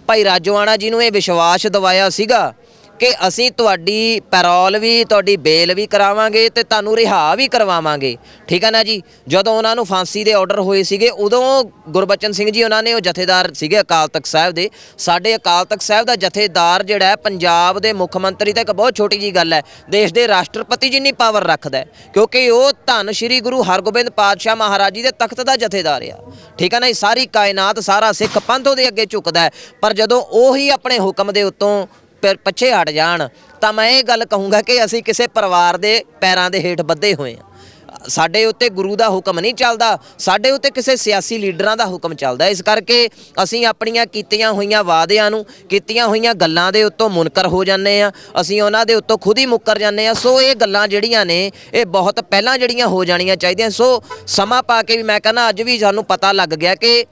S1: ਭਾਈ ਰਾਜਵਾਣਾ ਜੀ ਨੂੰ ਇਹ ਵਿਸ਼ਵਾਸ ਦਿਵਾਇਆ ਸੀਗਾ ਕਿ ਅਸੀਂ ਤੁਹਾਡੀ ਪੈਰੋਲ ਵੀ, ਤੁਹਾਡੀ ਬੇਲ ਵੀ ਕਰਾਵਾਂਗੇ ਤੇ ਤੁਹਾਨੂੰ ਰਿਹਾ ਵੀ ਕਰਵਾਵਾਂਗੇ। ਠੀਕ ਹੈ ਨਾ ਜੀ? ਜਦੋਂ ਉਹਨਾਂ ਨੂੰ ਫਾਂਸੀ ਦੇ ਆਰਡਰ ਹੋਏ ਸੀਗੇ, ਉਦੋਂ ਗੁਰਬਚਨ ਸਿੰਘ ਜੀ ਉਹਨਾਂ ਨੇ, ਉਹ ਜਥੇਦਾਰ ਸੀਗੇ ਅਕਾਲ ਤਖਤ ਸਾਹਿਬ ਦੇ। ਸਾਡੇ ਅਕਾਲ ਤਖਤ ਸਾਹਿਬ ਦਾ ਜਥੇਦਾਰ ਜਿਹੜਾ ਪੰਜਾਬ ਦੇ ਮੁੱਖ ਮੰਤਰੀ ਤਾਂ ਇੱਕ ਬਹੁਤ ਛੋਟੀ ਜੀ ਗੱਲ ਹੈ। ਦੇਸ਼ ਦੇ ਰਾਸ਼ਟਰਪਤੀ ਜਿੰਨੀ ਪਾਵਰ ਰੱਖਦਾ ਕਿਉਂਕਿ ਉਹ ਧੰਨ ਸ਼੍ਰੀ ਗੁਰੂ ਹਰਗੋਬਿੰਦ ਪਾਤਸ਼ਾਹ ਮਹਾਰਾਜ ਜੀ ਦੇ ਤਖਤ ਦਾ ਜਥੇਦਾਰ ਆ। ਠੀਕ ਹੈ ਨਾ ਇਹ ਸਾਰੀ ਕਾਇਨਾਤ, ਸਾਰਾ ਸਿੱਖ ਪੰਥ ਉਹਦੇ ਅੱਗੇ ਝੁਕਦਾ ਪਰ ਜਦੋਂ ਉਹੀ ਆਪਣੇ ਹੁਕਮ ਦੇ ਉੱਤੋਂ ਪਿੱਛੇ ਹਟ ਜਾਣ, ਤਾਂ ਮੈਂ ਇਹ ਗੱਲ ਕਹੂੰਗਾ ਕਿ ਅਸੀਂ ਕਿਸੇ ਪਰਿਵਾਰ ਦੇ ਪੈਰਾਂ ਦੇ ਹੇਠ ਬੱਧੇ ਹੋਏ ਹਾਂ। ਸਾਡੇ ਉੱਤੇ ਗੁਰੂ ਦਾ ਹੁਕਮ ਨਹੀਂ ਚੱਲਦਾ, ਸਾਡੇ ਉੱਤੇ ਕਿਸੇ ਸਿਆਸੀ ਲੀਡਰਾਂ ਦਾ ਹੁਕਮ ਚੱਲਦਾ। ਇਸ ਕਰਕੇ ਅਸੀਂ ਆਪਣੀਆਂ ਕੀਤੀਆਂ ਹੋਈਆਂ ਵਾਅਦਿਆਂ ਨੂੰ, ਕੀਤੀਆਂ ਹੋਈਆਂ ਗੱਲਾਂ ਦੇ ਉੱਤੋਂ ਮੁਨਕਰ ਹੋ ਜਾਂਦੇ ਆ ਅਸੀਂ ਉਹਨਾਂ ਦੇ ਉੱਤੋਂ ਖੁਦ ਹੀ ਮੁੱਕਰ ਜਾਂਦੇ ਆ ਸੋ ਇਹ ਗੱਲਾਂ ਜਿਹੜੀਆਂ ਨੇ, ਇਹ ਬਹੁਤ ਪਹਿਲਾਂ ਜਿਹੜੀਆਂ ਹੋ ਜਾਣੀਆਂ ਚਾਹੀਦੀਆਂ। ਸੋ ਸਮਾਂ ਪਾ ਕੇ ਵੀ ਮੈਂ ਕਹਿੰਦਾ, ਅੱਜ ਵੀ ਸਾਨੂੰ ਪਤਾ ਲੱਗ ਗਿਆ ਕਿ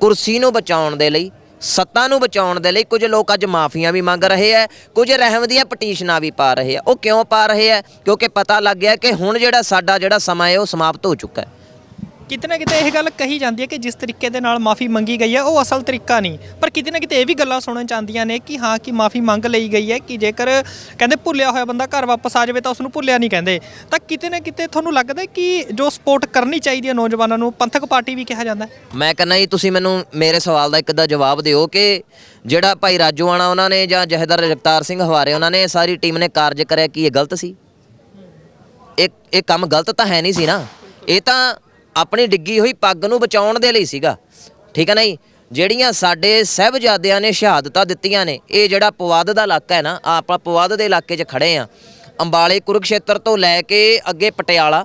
S1: ਕੁਰਸੀ ਨੂੰ ਬਚਾਉਣ ਦੇ ਲਈ ਸੱਤਾ ਨੂੰ ਬਚਾਉਣ ਦੇ ਲਈ ਕੁਝ ਲੋਕ ਅੱਜ ਮਾਫੀਆਂ ਵੀ ਮੰਗ ਰਹੇ ਹੈ ਕੁਝ ਰਹਿਮ ਦੀਆਂ ਪਟੀਸ਼ਨਾਂ ਵੀ ਪਾ ਰਹੇ ਆ ਉਹ ਕਿਉਂ ਪਾ ਰਹੇ ਆ ਕਿਉਂਕਿ ਪਤਾ ਲੱਗ ਗਿਆ ਕਿ ਹੁਣ ਜਿਹੜਾ ਸਾਡਾ ਜਿਹੜਾ ਸਮਾਂ ਹੈ ਉਹ ਸਮਾਪਤ ਹੋ ਚੁੱਕਾ ਹੈ
S2: ਕਿਤੇ ਨਾ ਕਿਤੇ ਇਹ ਗੱਲ ਕਹੀ ਜਾਂਦੀ ਹੈ ਕਿ ਜਿਸ ਤਰੀਕੇ ਦੇ ਨਾਲ ਮਾਫੀ ਮੰਗੀ ਗਈ ਹੈ, ਉਹ ਅਸਲ ਤਰੀਕਾ ਨਹੀਂ। ਪਰ ਕਿਤੇ ਨਾ ਕਿਤੇ ਇਹ ਵੀ ਗੱਲਾਂ ਸੁਣਨ ਚ ਆਉਂਦੀਆਂ ਨੇ ਕਿ ਹਾਂ, ਕਿ ਮਾਫੀ ਮੰਗ ਲਈ ਗਈ ਹੈ ਕਿ ਜੇਕਰ ਕਹਿੰਦੇ ਭੁੱਲਿਆ ਹੋਇਆ ਬੰਦਾ ਘਰ ਵਾਪਸ ਆ ਜਾਵੇ ਤਾਂ ਉਸ ਨੂੰ ਭੁੱਲਿਆ ਨਹੀਂ ਕਹਿੰਦੇ। ਤਾਂ ਕਿਤੇ ਨਾ ਕਿਤੇ ਤੁਹਾਨੂੰ ਲੱਗਦਾ ਕਿ ਜੋ ਸਪੋਰਟ ਕਰਨੀ ਚਾਹੀਦੀ ਹੈ ਨੌਜਵਾਨਾਂ ਨੂੰ, ਪੰਥਕ ਪਾਰਟੀ ਵੀ ਕਿਹਾ ਜਾਂਦਾ
S1: ਮੈਂ ਕਹਿੰਦਾ ਜੀ, ਤੁਸੀਂ ਮੈਨੂੰ ਮੇਰੇ ਸਵਾਲ ਦਾ ਇੱਕ ਦਾ ਜਵਾਬ ਦਿਓ ਕਿ ਜਿਹੜਾ ਭਾਈ ਰਾਜੋਆਣਾ ਉਹਨਾਂ ਨੇ ਜਾਂ ਜਹੇਦਾਰ ਜਗਤਾਰ ਸਿੰਘ ਹਵਾਰੇ ਉਹਨਾਂ ਨੇ ਸਾਰੀ ਟੀਮ ਨੇ ਕਾਰਜ ਕਰਿਆ ਕੀ ਇਹ ਗਲਤ ਸੀ? ਇਹ ਇਹ ਕੰਮ ਗਲਤ ਤਾਂ ਹੈ ਨਹੀਂ ਸੀ ਨਾ? ਇਹ ਤਾਂ ਆਪਣੀ ਡਿੱਗੀ ਹੋਈ ਪੱਗ ਨੂੰ ਬਚਾਉਣ ਦੇ ਲਈ ਸੀਗਾ। ਠੀਕ ਹੈ ਨਾ ਜੀ? ਜਿਹੜੀਆਂ ਸਾਡੇ ਸਹਿਬਜ਼ਾਦਿਆਂ ਨੇ ਸ਼ਹਾਦਤਾਂ ਦਿੱਤੀਆਂ ਨੇ ਇਹ ਜਿਹੜਾ ਪਵਾਦ ਦਾ ਇਲਾਕਾ ਹੈ ਨਾ ਆਪਾਂ ਪਵਾਦ ਦੇ ਇਲਾਕੇ 'ਚ ਖੜੇ ਆ ਅੰਬਾਲੇ ਕੁਰੂਕਸ਼ੇਤਰ ਤੋਂ ਲੈ ਕੇ ਅੱਗੇ ਪਟਿਆਲਾ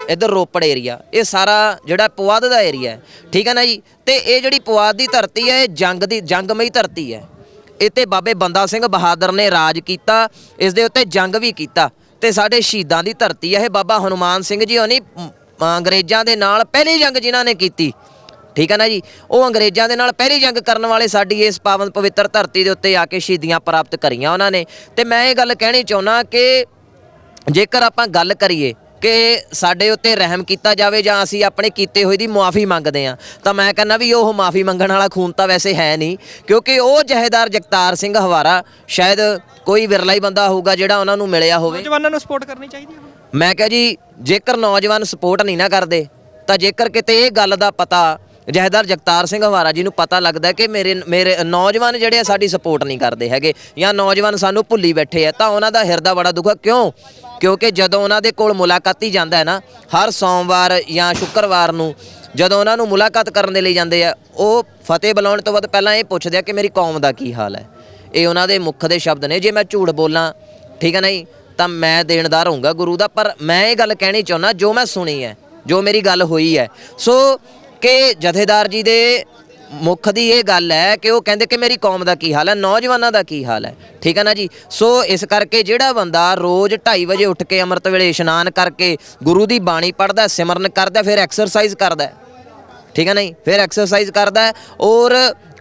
S1: ਇਧਰ ਰੋਪੜ ਏਰੀਆ ਇਹ ਸਾਰਾ ਜਿਹੜਾ ਪਵਾਦ ਦਾ ਏਰੀਆ ਹੈ। ਠੀਕ ਹੈ ਨਾ ਜੀ? ਤੇ ਇਹ ਜਿਹੜੀ ਪਵਾਦ ਦੀ ਧਰਤੀ ਹੈ ਇਹ ਜੰਗ ਦੀ ਜੰਗਮਈ ਧਰਤੀ ਹੈ। ਇੱਥੇ ਬਾਬੇ ਬੰਦਾ ਸਿੰਘ ਬਹਾਦਰ ਨੇ ਰਾਜ ਕੀਤਾ ਇਸ ਦੇ ਉੱਤੇ ਜੰਗ ਵੀ ਕੀਤਾ। ਤੇ ਸਾਡੇ ਸ਼ਹੀਦਾਂ ਦੀ ਧਰਤੀ ਹੈ ਇਹ ਬਾਬਾ ਹਨੂਮਾਨ ਸਿੰਘ ਜੀ ਹੋਣੀ ਅਮ, ਅੰਗਰੇਜ਼ਾਂ ਦੇ ਨਾਲ ਪਹਿਲੀ ਜੰਗ ਜਿਨ੍ਹਾਂ ਨੇ ਕੀਤੀ। ਠੀਕ ਹੈ ਨਾ ਜੀ? ਉਹ ਅੰਗਰੇਜ਼ਾਂ ਦੇ ਨਾਲ ਪਹਿਲੀ ਜੰਗ ਕਰਨ ਵਾਲੇ ਸਾਡੀ ਇਸ ਪਾਵਨ ਪਵਿੱਤਰ ਧਰਤੀ ਦੇ ਉੱਤੇ ਆ ਕੇ ਸ਼ਹੀਦੀਆਂ ਪ੍ਰਾਪਤ ਕਰੀਆਂ ਉਹਨਾਂ ਨੇ। ਤੇ ਮੈਂ ਇਹ ਗੱਲ ਕਹਿਣੀ ਚਾਹੁੰਦਾ ਕਿ ਜੇਕਰ ਆਪਾਂ ਗੱਲ ਕਰੀਏ ਕਿ ਸਾਡੇ ਉੱਤੇ ਰਹਿਮ ਕੀਤਾ ਜਾਵੇ ਜਾਂ ਅਸੀਂ ਆਪਣੇ ਕੀਤੇ ਹੋਏ ਦੀ ਮੁਆਫੀ ਮੰਗਦੇ ਆ ਤਾਂ ਮੈਂ ਕਹਿੰਦਾ ਵੀ ਉਹ ਮਾਫੀ ਮੰਗਣ ਵਾਲਾ ਖੂਨ ਤਾਂ ਵੈਸੇ ਹੈ ਨਹੀਂ, ਕਿਉਂਕਿ ਉਹ ਜਹੇਦਾਰ ਜਗਤਾਰ ਸਿੰਘ ਹਵਾਰਾ ਸ਼ਾਇਦ ਕੋਈ ਵਿਰਲਾ ਹੀ ਬੰਦਾ ਹੋਊਗਾ ਜਿਹੜਾ ਉਹਨਾਂ ਨੂੰ ਮਿਲਿਆ ਹੋਵੇ।
S2: ਨੌਜਵਾਨਾਂ ਨੂੰ ਸਪੋਰਟ ਕਰਨੀ ਚਾਹੀਦੀ ਹੈ।
S1: ਮੈਂ ਕਿਹਾ ਜੀ, ਜੇਕਰ ਨੌਜਵਾਨ ਸਪੋਰਟ ਨਹੀਂ ਨਾ ਕਰਦੇ, ਤਾਂ ਜੇਕਰ ਕਿਤੇ ਇਹ ਗੱਲ ਦਾ ਪਤਾ ਜਹੇਦਾਰ ਜਗਤਾਰ ਸਿੰਘ ਹਵਾਰਾ ਜੀ ਨੂੰ ਪਤਾ ਲੱਗਦਾ ਕਿ ਮੇਰੇ ਮੇਰੇ ਨੌਜਵਾਨ ਜਿਹੜੇ ਆ ਸਾਡੀ ਸਪੋਰਟ ਨਹੀਂ ਕਰਦੇ ਹੈਗੇ, ਜਾਂ ਨੌਜਵਾਨ ਸਾਨੂੰ ਭੁੱਲੀ ਬੈਠੇ ਆ, ਤਾਂ ਉਹਨਾਂ ਦਾ ਹਿਰਦਾ ਬੜਾ ਦੁਖਾ ਕਿਉਂ? ਕਿਉਂਕਿ ਜਦੋਂ ਉਹਨਾਂ ਦੇ ਕੋਲ ਮੁਲਾਕਾਤੀ ਜਾਂਦਾ ਹੈ ਨਾ, ਹਰ ਸੋਮਵਾਰ ਜਾਂ ਸ਼ੁੱਕਰਵਾਰ ਨੂੰ ਜਦੋਂ ਉਹਨਾਂ ਨੂੰ ਮੁਲਾਕਾਤ ਕਰਨ ਦੇ ਲਈ ਜਾਂਦੇ ਆ, ਉਹ ਫਤਿਹ ਬੁਲਾਉਣ ਤੋਂ ਬਾਅਦ ਪਹਿਲਾਂ ਇਹ ਪੁੱਛਦੇ ਆ ਕਿ ਮੇਰੀ ਕੌਮ ਦਾ ਕੀ ਹਾਲ ਹੈ? ਇਹ ਉਹਨਾਂ ਦੇ ਮੁੱਖ ਦੇ ਸ਼ਬਦ ਨੇ, ਜੇ ਮੈਂ ਝੂਠ ਬੋਲਾਂ, ਠੀਕ ਹੈ ਨਹੀਂ ਤਾਂ ਮੈਂ ਦੇਣਦਾਰ ਹੋਊਂਗਾ ਗੁਰੂ ਦਾ, ਪਰ ਮੈਂ ਇਹ ਗੱਲ ਕਹਿਣੀ ਚਾਹੁੰਦਾ, ਜੋ ਮੈਂ ਸੁਣੀ ਹੈ, ਜੋ ਮੇਰੀ ਗੱਲ ਹੋਈ ਹੈ। ਸੋ ਕਿ ਜਥੇਦਾਰ ਜੀ ਦੇ ਮੁੱਖ ਦੀ ਇਹ ਗੱਲ ਹੈ ਕਿ ਉਹ ਕਹਿੰਦੇ ਕਿ ਮੇਰੀ ਕੌਮ ਦਾ ਕੀ ਹਾਲ ਹੈ, ਨੌਜਵਾਨਾਂ ਦਾ ਕੀ ਹਾਲ ਹੈ। ਠੀਕ ਹੈ ਨਾ ਜੀ? ਸੋ ਇਸ ਕਰਕੇ ਜਿਹੜਾ ਬੰਦਾ ਰੋਜ਼ 2:30 ਵਜੇ ਉੱਠ ਕੇ ਅੰਮ੍ਰਿਤ ਵੇਲੇ ਇਸ਼ਨਾਨ ਕਰਕੇ ਗੁਰੂ ਦੀ ਬਾਣੀ ਪੜ੍ਹਦਾ, ਸਿਮਰਨ ਕਰਦਾ, ਫਿਰ ਐਕਸਰਸਾਈਜ਼ ਕਰਦਾ ਠੀਕ ਹੈ ਨਹੀਂ ਫਿਰ ਐਕਸਰਸਾਈਜ਼ ਕਰਦਾ ਔਰ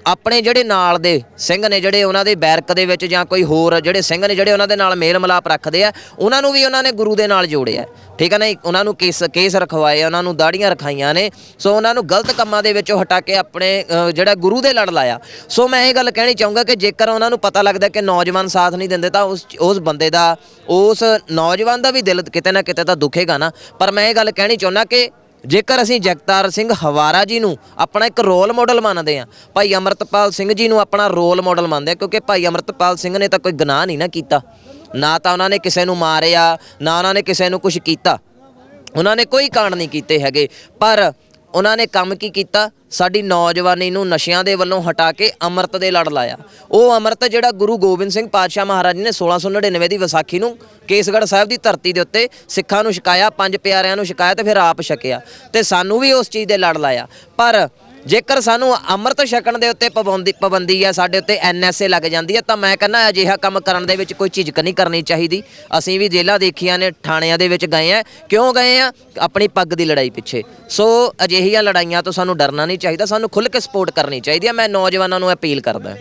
S1: ਆਪਣੇ ਜਿਹੜੇ ਨਾਲ ਦੇ ਸਿੰਘ ਨੇ ਜਿਹੜੇ ਉਹਨਾਂ ਦੇ ਬੈਰਕ ਦੇ ਵਿੱਚ ਜਾਂ ਕੋਈ ਹੋਰ ਜਿਹੜੇ ਸਿੰਘ ਨੇ ਜਿਹੜੇ ਉਹਨਾਂ ਦੇ ਨਾਲ ਮੇਲ ਮਿਲਾਪ ਰੱਖਦੇ ਆ, ਉਹਨਾਂ ਨੂੰ ਵੀ ਉਹਨਾਂ ਨੇ ਗੁਰੂ ਦੇ ਨਾਲ ਜੋੜਿਆ। ਠੀਕ ਹੈ ਨਾ ਉਹਨਾਂ ਨੂੰ ਕੇਸ ਕੇਸ ਰਖਵਾਏ, ਉਹਨਾਂ ਨੂੰ ਦਾੜੀਆਂ ਰਖਾਈਆਂ ਨੇ। ਸੋ ਉਹਨਾਂ ਨੂੰ ਗਲਤ ਕੰਮਾਂ ਦੇ ਵਿੱਚੋਂ ਹਟਾ ਕੇ ਆਪਣੇ ਜਿਹੜਾ ਗੁਰੂ ਦੇ ਲੜ ਲਾਇਆ। ਸੋ ਮੈਂ ਇਹ ਗੱਲ ਕਹਿਣੀ ਚਾਹੂੰਗਾ ਕਿ ਜੇਕਰ ਉਹਨਾਂ ਨੂੰ ਪਤਾ ਲੱਗਦਾ ਕਿ ਨੌਜਵਾਨ ਸਾਥ ਨਹੀਂ ਦਿੰਦੇ, ਤਾਂ ਉਸ ਉਸ ਬੰਦੇ ਦਾ, ਉਸ ਨੌਜਵਾਨ ਦਾ ਵੀ ਦਿਲ ਕਿਤੇ ਨਾ ਕਿਤੇ ਤਾਂ ਦੁਖੇਗਾ ਨਾ। ਪਰ ਮੈਂ ਇਹ ਗੱਲ ਕਹਿਣੀ ਚਾਹੁੰਦਾ ਕਿ ਜੇਕਰ ਅਸੀਂ ਜਗਤਾਰ ਸਿੰਘ ਹਵਾਰਾ ਜੀ ਨੂੰ ਆਪਣਾ ਇੱਕ ਰੋਲ ਮਾਡਲ ਮੰਨਦੇ ਆ ਭਾਈ ਅਮਰਤਪਾਲ ਸਿੰਘ ਜੀ ਨੂੰ ਆਪਣਾ ਰੋਲ ਮਾਡਲ ਮੰਨਦੇ ਆ ਕਿਉਂਕਿ ਭਾਈ ਅਮਰਤਪਾਲ ਸਿੰਘ ਨੇ ਤਾਂ ਕੋਈ ਗੁਨਾਹ ਨਹੀਂ ਨਾ ਕੀਤਾ। ਨਾ ਤਾਂ ਉਹਨਾਂ ਨੇ ਕਿਸੇ ਨੂੰ ਮਾਰਿਆ, ਨਾ ਉਹਨਾਂ ਨੇ ਕਿਸੇ ਨੂੰ ਕੁਝ ਕੀਤਾ। ਉਹਨਾਂ ਨੇ ਕੋਈ ਕਾਂਡ ਨਹੀਂ ਕੀਤੇ ਹੈਗੇ। ਪਰ ਉਹਨਾਂ ਨੇ ਕੰਮ ਕੀ ਕੀਤਾ? ਸਾਡੀ ਨੌਜਵਾਨੀ ਨੂੰ ਨਸ਼ਿਆਂ ਦੇ ਵੱਲੋਂ ਹਟਾ ਕੇ ਅੰਮ੍ਰਿਤ ਦੇ ਲੜ ਲਾਇਆ। ਉਹ ਅੰਮ੍ਰਿਤ ਜਿਹੜਾ ਗੁਰੂ ਗੋਬਿੰਦ ਸਿੰਘ ਪਾਤਸ਼ਾਹ ਮਹਾਰਾਜ ਨੇ 1699 ਦੀ ਵਿਸਾਖੀ ਨੂੰ ਕੇਸਗੜ੍ਹ ਸਾਹਿਬ ਦੀ ਧਰਤੀ ਦੇ ਉੱਤੇ ਸਿੱਖਾਂ ਨੂੰ ਛਕਾਇਆ, ਪੰਜ ਪਿਆਰਿਆਂ ਨੂੰ ਛਕਾਇਆ ਤੇ ਫਿਰ ਆਪ ਛਕਿਆ ਤੇ ਸਾਨੂੰ ਵੀ ਉਸ ਚੀਜ਼ ਦੇ ਲੜ ਲਾਇਆ। ਪਰ ਜੇਕਰ ਸਾਨੂੰ ਅੰਮ੍ਰਿਤ ਛਕਣ ਦੇ ਉੱਤੇ ਪਾਬੰਦੀ ਪਾਬੰਦੀ ਆ ਸਾਡੇ ਉੱਤੇ ਐਨਐਸਏ ਲੱਗ ਜਾਂਦੀ ਹੈ, ਤਾਂ ਮੈਂ ਕਹਿੰਦਾ ਅਜਿਹਾ ਕੰਮ ਕਰਨ ਦੇ ਵਿੱਚ ਕੋਈ ਝਿਜਕ ਨਹੀਂ ਕਰਨੀ ਚਾਹੀਦੀ। ਅਸੀਂ ਵੀ ਜੇਲ੍ਹਾਂ ਦੇਖੀਆਂ ਨੇ, ਥਾਣਿਆਂ ਦੇ ਵਿੱਚ ਗਏ ਆ ਕਿਉਂ ਗਏ ਆ ਆਪਣੀ ਪੱਗ ਦੀ ਲੜਾਈ ਪਿੱਛੇ। ਸੋ ਅਜਿਹੀਆਂ ਲੜਾਈਆਂ ਤੋਂ ਸਾਨੂੰ ਡਰਨਾ ਨਹੀਂ ਚਾਹੀਦਾ, ਸਾਨੂੰ ਖੁੱਲ੍ਹ ਕੇ ਸਪੋਰਟ ਕਰਨੀ ਚਾਹੀਦੀ ਹੈ। ਮੈਂ ਨੌਜਵਾਨਾਂ ਨੂੰ ਅਪੀਲ ਕਰਦਾ